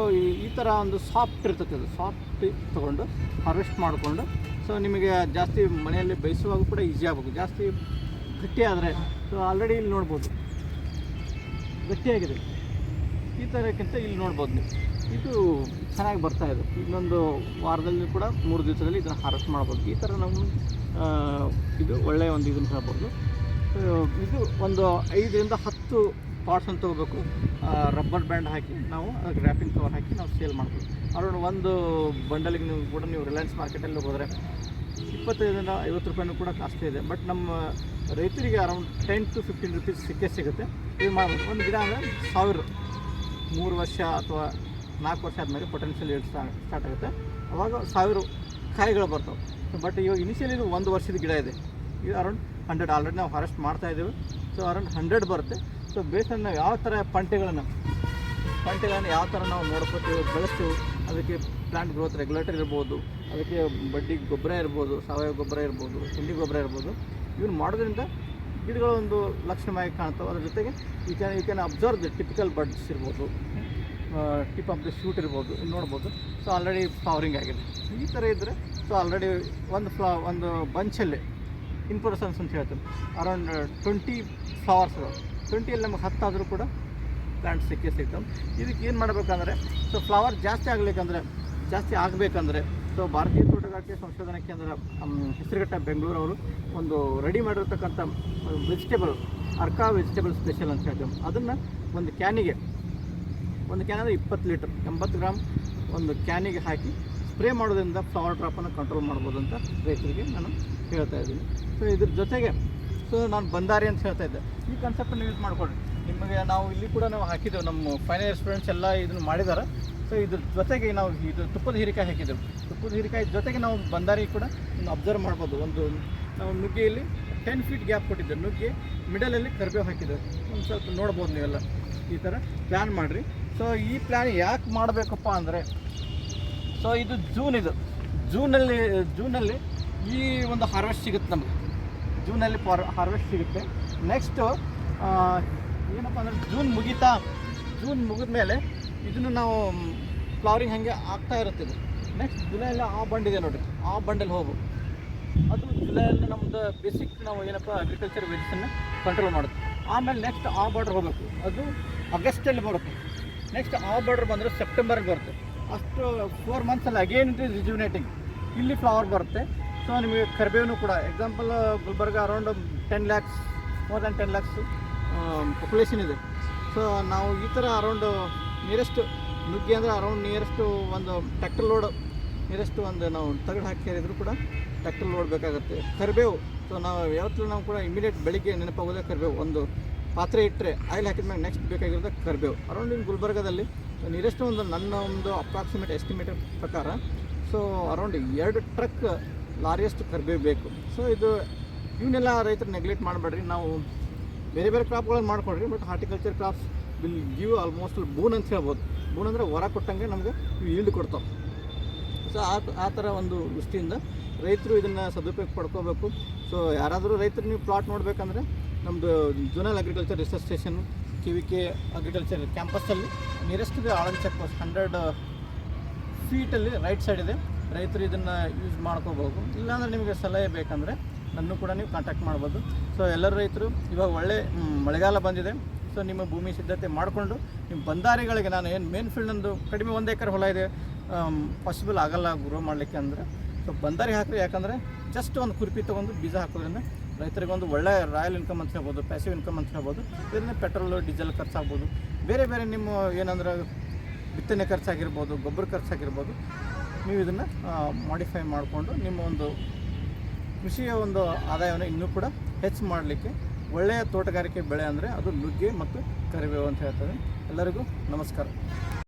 ಈ ಥರ ಒಂದು ಸಾಫ್ಟ್ ಇರ್ತೈತೆ ಅದು ಸಾಫ್ಟ್ ತೊಗೊಂಡು ಹಾರ್ವೆಸ್ಟ್ ಮಾಡಿಕೊಂಡು ಸೊ ನಿಮಗೆ ಜಾಸ್ತಿ ಮನೆಯಲ್ಲಿ ಬೇಯಿಸುವಾಗ ಕೂಡ ಈಸಿ ಆಗ್ಬೇಕು ಜಾಸ್ತಿ ಗಟ್ಟಿ ಆದರೆ ಸೊ ಆಲ್ರೆಡಿ ಇಲ್ಲಿ ನೋಡ್ಬೋದು. ಗಟ್ಟಿಯಾಗಿದೆ. ಈ ಥರಕ್ಕಿಂತ ಇಲ್ಲಿ ನೋಡ್ಬೋದು ನೀವು. ಇದು ಚೆನ್ನಾಗಿ ಬರ್ತಾ ಇದೆ. ಇನ್ನೊಂದು ವಾರದಲ್ಲಿ ಕೂಡ ಮೂರು ದಿವಸದಲ್ಲಿ ಇದನ್ನು ಹಾರ್ವೆಸ್ಟ್ ಮಾಡ್ಬೋದು. ಈ ಥರ ನಾವು ಇದು ಒಳ್ಳೆಯ ಒಂದು ಇದನ್ನು ಹೇಳ್ಬೋದು. ಇದು ಒಂದು ಐದರಿಂದ ಹತ್ತು ಪಾರ್ಟ್ಸ್ ಅಂತ ತೊಗೋಬೇಕು. ರಬ್ಬರ್ ಬ್ಯಾಂಡ್ ಹಾಕಿ ನಾವು ಅದಕ್ಕೆ ರ್ಯಾಪಿಂಗ್ ಕವರ್ ಹಾಕಿ ನಾವು ಸೇಲ್ ಮಾಡ್ಬೋದು ಅರೌಂಡ್ ಒಂದು ಬಂಡಲಿಗೆ ನೀವು ಕೂಡ ನೀವು ರಿಲಯನ್ಸ್ ಮಾರ್ಕೆಟಲ್ಲಿ ಹೋದರೆ ಇಪ್ಪತ್ತೈದರಿಂದ ಐವತ್ತು ರೂಪಾಯಿನೂ ಕೂಡ ಕಾಸ್ಟ್ಲಿ ಇದೆ. ಬಟ್ ನಮ್ಮ ರೈತರಿಗೆ around ten to fifteen rupees ಸಿಕ್ಕೇ ಸಿಗುತ್ತೆ. ಇದು ಮಾಡ್ಬೋದು. ಒಂದು ಗಿಡ ಅಂದರೆ ಸಾವಿರ, ಮೂರು ವರ್ಷ ಅಥವಾ ನಾಲ್ಕು ವರ್ಷ ಆದಮೇಲೆ ಪೊಟೆನ್ಷಿಯಲ್ ಏಟ್ ಸ್ಟಾರ್ಟ್ ಆಗುತ್ತೆ. ಅವಾಗ ಸಾವಿರ ಕಾಯಿಗಳು ಬರ್ತವೆ. ಬಟ್ ಇವಾಗ ಇನಿಷಿಯಲಿ ಇದು ಒಂದು ವರ್ಷದ ಗಿಡ ಇದೆ. ಇದು ಅರೌಂಡ್ ಹಂಡ್ರೆಡ್ ಆಲ್ರೆಡಿ ನಾವು ಹಾರೆಸ್ಟ್ ಮಾಡ್ತಾ ಇದ್ದೀವಿ. ಸೊ ಅರೌಂಡ್ ಹಂಡ್ರೆಡ್ ಬರುತ್ತೆ. ಸೊ ಬೇಸ್ಡ್ ನಾವು ಯಾವ ಥರ ಪಂಟೆಗಳನ್ನು ಪಂಟೆಗಳನ್ನು ಯಾವ ಥರ ನಾವು ನೋಡ್ಕೋತೀವಿ, ಬೆಳೆಸ್ತೀವಿ, ಅದಕ್ಕೆ ಪ್ಲಾಂಟ್ ಗ್ರೋತ್ ರೆಗ್ಯುಲೇಟರ್ ಇರ್ಬೋದು, ಅದಕ್ಕೆ ಬಡ್ಡಿ ಗೊಬ್ಬರ ಇರ್ಬೋದು, ಸಾವಯವ ಗೊಬ್ಬರ ಇರ್ಬೋದು ಹಿಂಡಿ ಗೊಬ್ಬರ ಇರ್ಬೋದು ಇವನ್ನ ಮಾಡೋದ್ರಿಂದ ಗಿಡಗಳು ಒಂದು ಲಕ್ಷಣವಾಗಿ ಕಾಣ್ತಾವೆ. ಅದ್ರ ಜೊತೆಗೆ ಈ ಕ್ಯಾನ್ ಈ can observe the typical buds ಇರ್ಬೋದು. ಟಿಪ್ ಆಫ್ ದ ಶೂಟ್ ಇರ್ಬೋದು. ನೋಡ್ಬೋದು. ಸೊ ಆಲ್ರೆಡಿ ಫ್ಲವರಿಂಗ್ ಆಗಿದೆ. ಈ ಥರ ಇದ್ದರೆ ಸೊ ಆಲ್ರೆಡಿ ಒಂದು ಫ್ಲ ಒಂದು ಬಂಚಲ್ಲಿ ಇನ್ಫೋರ್ಸನ್ಸ್ ಅಂತ ಹೇಳ್ತೀನಿ. ಅರೌಂಡ್ ಟ್ವೆಂಟಿ ಫ್ಲವರ್ಸ್ ಟ್ವೆಂಟಿಯಲ್ಲಿ ನಮಗೆ ಹತ್ತಾದರೂ ಕೂಡ ಪ್ಲಾಂಟ್ ಸಿಕ್ಕೇ ಸಿಗ್ತವೆ. ಇದಕ್ಕೆ ಏನು ಮಾಡಬೇಕಂದ್ರೆ ಸೊ ಫ್ಲವರ್ ಜಾಸ್ತಿ ಆಗಲಿಕ್ಕಂದ್ರೆ, ಜಾಸ್ತಿ ಆಗಬೇಕಂದ್ರೆ ಸೊ ಭಾರತೀಯ ತೋಟಗಾರಿಕೆ ಸಂಶೋಧನಾ ಕೇಂದ್ರ ಹೆಸರುಘಟ್ಟ ಬೆಂಗಳೂರು ಅವರು ಒಂದು ರೆಡಿ ಮಾಡಿರ್ತಕ್ಕಂಥ ವೆಜಿಟೇಬಲ್ ಅರ್ಕಾ ವೆಜಿಟೇಬಲ್ ಸ್ಪೆಷಲ್ ಅಂತ ಹೇಳ್ತೀವಿ. ಅದನ್ನು ಒಂದು ಕ್ಯಾನಿಗೆ ಒಂದು ಕ್ಯಾನ್ ಅಂದರೆ ಇಪ್ಪತ್ತು ಲೀಟರ್ ಎಂಬತ್ತು ಗ್ರಾಮ್ ಒಂದು ಕ್ಯಾನಿಗೆ ಹಾಕಿ ಸ್ಪ್ರೇ ಮಾಡೋದ್ರಿಂದ ಫ್ಲವರ್ ಡ್ರಾಪನ್ನು ಕಂಟ್ರೋಲ್ ಮಾಡ್ಬೋದು ಅಂತ ರೈತರಿಗೆ ನಾನು ಹೇಳ್ತಾ ಇದ್ದೀನಿ. ಸೊ ಇದ್ರ ಜೊತೆಗೆ ಸೊ ನಾನು ಬಂದಾರಿ ಅಂತ ಹೇಳ್ತಾ ಇದ್ದೆ. ಈ ಕನ್ಸೆಪ್ಟನ್ನು ಯೂಸ್ ಮಾಡ್ಕೊಳ್ಳಿ ನಿಮಗೆ ನಾವು ಇಲ್ಲಿ ಕೂಡ ನಾವು ಹಾಕಿದ್ದೆವು, ನಮ್ಮ ಫೈನಲ್ ಸ್ಟೂಡೆಂಟ್ಸ್ ಎಲ್ಲ ಇದನ್ನು ಮಾಡಿದ್ದಾರೆ ಸೊ ಇದ್ರ ಜೊತೆಗೆ ನಾವು ಇದು ತುಪ್ಪದ ಹೀರಿಕಾಯಿ ಹಾಕಿದ್ದೆವು. ತುಪ್ಪದ ಹೀರಿಕಾಯಿ ಜೊತೆಗೆ ನಾವು ಬಂದಾರಿ ಕೂಡ ಅಬ್ಸರ್ವ್ ಮಾಡ್ಬೋದು. ಒಂದು, ನಾವು ನುಗ್ಗೆಯಲ್ಲಿ ಟೆನ್ ಫೀಟ್ ಗ್ಯಾಪ್ ಕೊಟ್ಟಿದ್ದೆ ನುಗ್ಗೆ ಮಿಡಲಲ್ಲಿ ಕರಿಬೇವು ಹಾಕಿದ್ದೆವು. ಒಂದು ಸ್ವಲ್ಪ ನೋಡ್ಬೋದು ನೀವೆಲ್ಲ. ಈ ಥರ ಪ್ಲ್ಯಾನ್ ಮಾಡಿರಿ. ಸೊ ಈ ಪ್ಲ್ಯಾನ್ ಯಾಕೆ ಮಾಡಬೇಕಪ್ಪ ಅಂದರೆ ಸೊ ಇದು ಜೂನ್ ಇದು. ಜೂನಲ್ಲಿ ಜೂನಲ್ಲಿ ಈ ಒಂದು ಹಾರ್ವೆಸ್ಟ್ ಸಿಗುತ್ತೆ ನಮಗೆ. ಜೂನಲ್ಲಿ ಫಾರ್ ಹಾರ್ವೆಸ್ಟ್ ಸಿಗುತ್ತೆ. ನೆಕ್ಸ್ಟು ಏನಪ್ಪ ಅಂದರೆ ಜೂನ್ ಮುಗಿತಾ ಜೂನ್ ಮುಗಿದ ಮೇಲೆ ಇದನ್ನು ನಾವು ಫ್ಲವರಿಂಗ್ ಹಾಗೆ ಆಗ್ತಾ ಇರುತ್ತೆ ಇದು ನೆಕ್ಸ್ಟ್ ಜುಲೈಯಲ್ಲಿ ಆ ಬಂಡಿದೆ ನೋಡಿರಿ. ಆ ಬಂಡಲ್ಲಿ ಹೋಗು. ಅದು ಜುಲೈಯಲ್ಲಿ ನಮ್ಮದು ಬೇಸಿಕ್ ನಾವು ಏನಪ್ಪ ಅಗ್ರಿಕಲ್ಚರ್ ವೆಜಿಸನ್ನು ಕಂಟ್ರೋಲ್ ಮಾಡುತ್ತೆ. ಆಮೇಲೆ ನೆಕ್ಸ್ಟ್ ಆ ಬಾರ್ಡ್ರ್ ಹೋಗಬೇಕು. ಅದು ಆಗಸ್ಟಲ್ಲಿ ಬರುತ್ತೆ. ನೆಕ್ಸ್ಟ್ ಆ ಬಾರ್ಡ್ರ್ ಬಂದರೆ ಸೆಪ್ಟೆಂಬರ್ಗೆ ಬರುತ್ತೆ. ಅಷ್ಟು ಫೋರ್ ಮಂತ್ಸಲ್ಲಿ ಅಗೇನ್ ಇಟ್ ಇಸ್ ರಿಜುನೇಟಿಂಗ್ ಇಲ್ಲಿ ಫ್ಲವರ್ ಬರುತ್ತೆ. ಸೊ ನಿಮಗೆ ಕರಿಬೇವು ಕೂಡ example Gulbarga around ten lakhs more than ten lakhs population ಇದೆ. ಸೊ ನಾವು ಈ ಥರ ಅರೌಂಡ್ ನಿಯರೆಸ್ಟ್ ನುಗ್ಗಿ ಅಂದರೆ ಅರೌಂಡ್ ನಿಯರೆಸ್ಟು ಒಂದು ಟ್ಯಾಕ್ಟರ್ ಲೋಡ್ ನಿಯರೆಸ್ಟ್ ಒಂದು ನಾವು ತಗಡು ಹಾಕಿ ಸೇರಿದ್ರು ಕೂಡ ಟ್ಯಾಕ್ಟರ್ ಲೋಡ್ ಬೇಕಾಗುತ್ತೆ. ಕರಿಬೇವು ಸೊ ನಾವು ಯಾವತ್ತೂ ನಾವು ಕೂಡ ಇಮಿಡಿಯೇಟ್ ಬೆಳಿಗ್ಗೆ ನೆನಪಾಗೋದೇ ಕರಿಬೇವು, ಒಂದು ಪಾತ್ರೆ ಇಟ್ಟರೆ ಆಯಿಲ್ ಹಾಕಿದ ಮೇಲೆ ನೆಕ್ಸ್ಟ್ ಬೇಕಾಗಿರೋದು ಕರಿಬೇವು. ಅರೌಂಡ್ ಇನ್ ಗುಲ್ಬರ್ಗದಲ್ಲಿ ನೀರೆಷ್ಟು ಒಂದು ನನ್ನ ಒಂದು ಅಪ್ರಾಕ್ಸಿಮೇಟ್ ಎಸ್ಟಿಮೇಟ್ ಪ್ರಕಾರ ಸೊ ಅರೌಂಡ್ ಎರಡು ಟ್ರಕ್ ಲಾರಿಯಷ್ಟು ಕರಿಬೇವು ಬೇಕು. ಸೊ ಇದು ಇವನ್ನೆಲ್ಲ ರೈತರು ನೆಗ್ಲೆಕ್ಟ್ ಮಾಡಬೇಡ್ರಿ. ನಾವು ಬೇರೆ ಬೇರೆ ಕ್ರಾಪ್ಗಳನ್ನು ಮಾಡ್ಕೊಳ್ರಿ but horticulture crops will give almost boon ಅಂತ ಹೇಳ್ಬೋದು. ಬೂನ್ ಅಂದರೆ ಹೊರ ಕೊಟ್ಟಂಗೆ ನಮಗೆ ಈಲ್ಡ್ ಕೊಡ್ತಾವೆ. ಸೊ ಆ ಆ ಥರ ಒಂದು ದೃಷ್ಟಿಯಿಂದ ರೈತರು ಇದನ್ನು ಸದುಪಯೋಗ ಪಡ್ಕೋಬೇಕು. ಸೊ ಯಾರಾದರೂ ರೈತರು ನೀವು ಪ್ಲಾಟ್ ನೋಡಬೇಕಂದ್ರೆ ನಮ್ಮದು zonal agriculture research station K V K agriculture ಕ್ಯಾಂಪಸ್ಸಲ್ಲಿ nearest ಇದೆ ಆಳನ್ ಚೆಕ್ ಪೋಸ್ಟ್ ಹಂಡ್ರೆಡ್ ಫೀಟಲ್ಲಿ ರೈಟ್ ಸೈಡ್ ಇದೆ. ರೈತರು ಇದನ್ನು ಯೂಸ್ ಮಾಡ್ಕೋಬೋದು. ಇಲ್ಲಾಂದರೆ ನಿಮಗೆ ಸಲಹೆ ಬೇಕಂದರೆ ನನ್ನೂ ಕೂಡ ನೀವು ಕಾಂಟ್ಯಾಕ್ಟ್ ಮಾಡ್ಬೋದು. ಸೊ ಎಲ್ಲರೂ ರೈತರು, ಇವಾಗ ಒಳ್ಳೆ ಮಳೆಗಾಲ ಬಂದಿದೆ. ಸೊ ನಿಮ್ಮ ಭೂಮಿ ಸಿದ್ಧತೆ ಮಾಡಿಕೊಂಡು ನಿಮ್ಮ ಬಂದಾರಿಗಳಿಗೆ ನಾನು ಏನು ಮೇನ್ ಫೀಲ್ಡಂದು ಕಡಿಮೆ ಒಂದು ಎಕರೆ ಹೊಲ ಇದೆ ಪಾಸಿಬಲ್ ಆಗಲ್ಲ ಗ್ರೋ ಮಾಡಲಿಕ್ಕೆ ಅಂದರೆ. ಸೊ ಬಂದಾರಿ ಹಾಕ್ರಿ, ಯಾಕಂದರೆ ಜಸ್ಟ್ ಒಂದು ಕುರ್ಪಿ ತೊಗೊಂಡು ಬೀಜ ಹಾಕೋದ್ರಿಂದ ರೈತರಿಗೆ ಒಂದು ಒಳ್ಳೆ ರಾಯಲ್ ಇನ್ಕಮ್ ಅಂತ ಹೇಳ್ಬೋದು ಪ್ಯಾಸಿವ್ ಇನ್ಕಮ್ ಅಂತ ಹೇಳ್ಬೋದು, ಇದರಿಂದ ಪೆಟ್ರೋಲು, ಡೀಸೆಲ್ ಖರ್ಚಾಗ್ಬೋದು. ಬೇರೆ ಬೇರೆ ನಿಮ್ಮ ಏನಂದ್ರೆ ಬಿತ್ತನೆ ಖರ್ಚಾಗಿರ್ಬೋದು, ಗೊಬ್ಬರ ಖರ್ಚಾಗಿರ್ಬೋದು, ನೀವು ಇದನ್ನು ಮಾಡಿಫೈ ಮಾಡಿಕೊಂಡು ನಿಮ್ಮ ಒಂದು ಕೃಷಿಯ ಒಂದು ಆದಾಯವನ್ನು ಇನ್ನೂ ಕೂಡ ಹೆಚ್ಚು ಮಾಡಲಿಕ್ಕೆ ಒಳ್ಳೆಯ ತೋಟಗಾರಿಕೆ ಬೆಳೆ ಅಂದರೆ ಅದು ನುಗ್ಗೆ ಮತ್ತು ಕರಿಬೇವು ಅಂತ ಹೇಳ್ತದೆ ಎಲ್ಲರಿಗೂ ನಮಸ್ಕಾರ.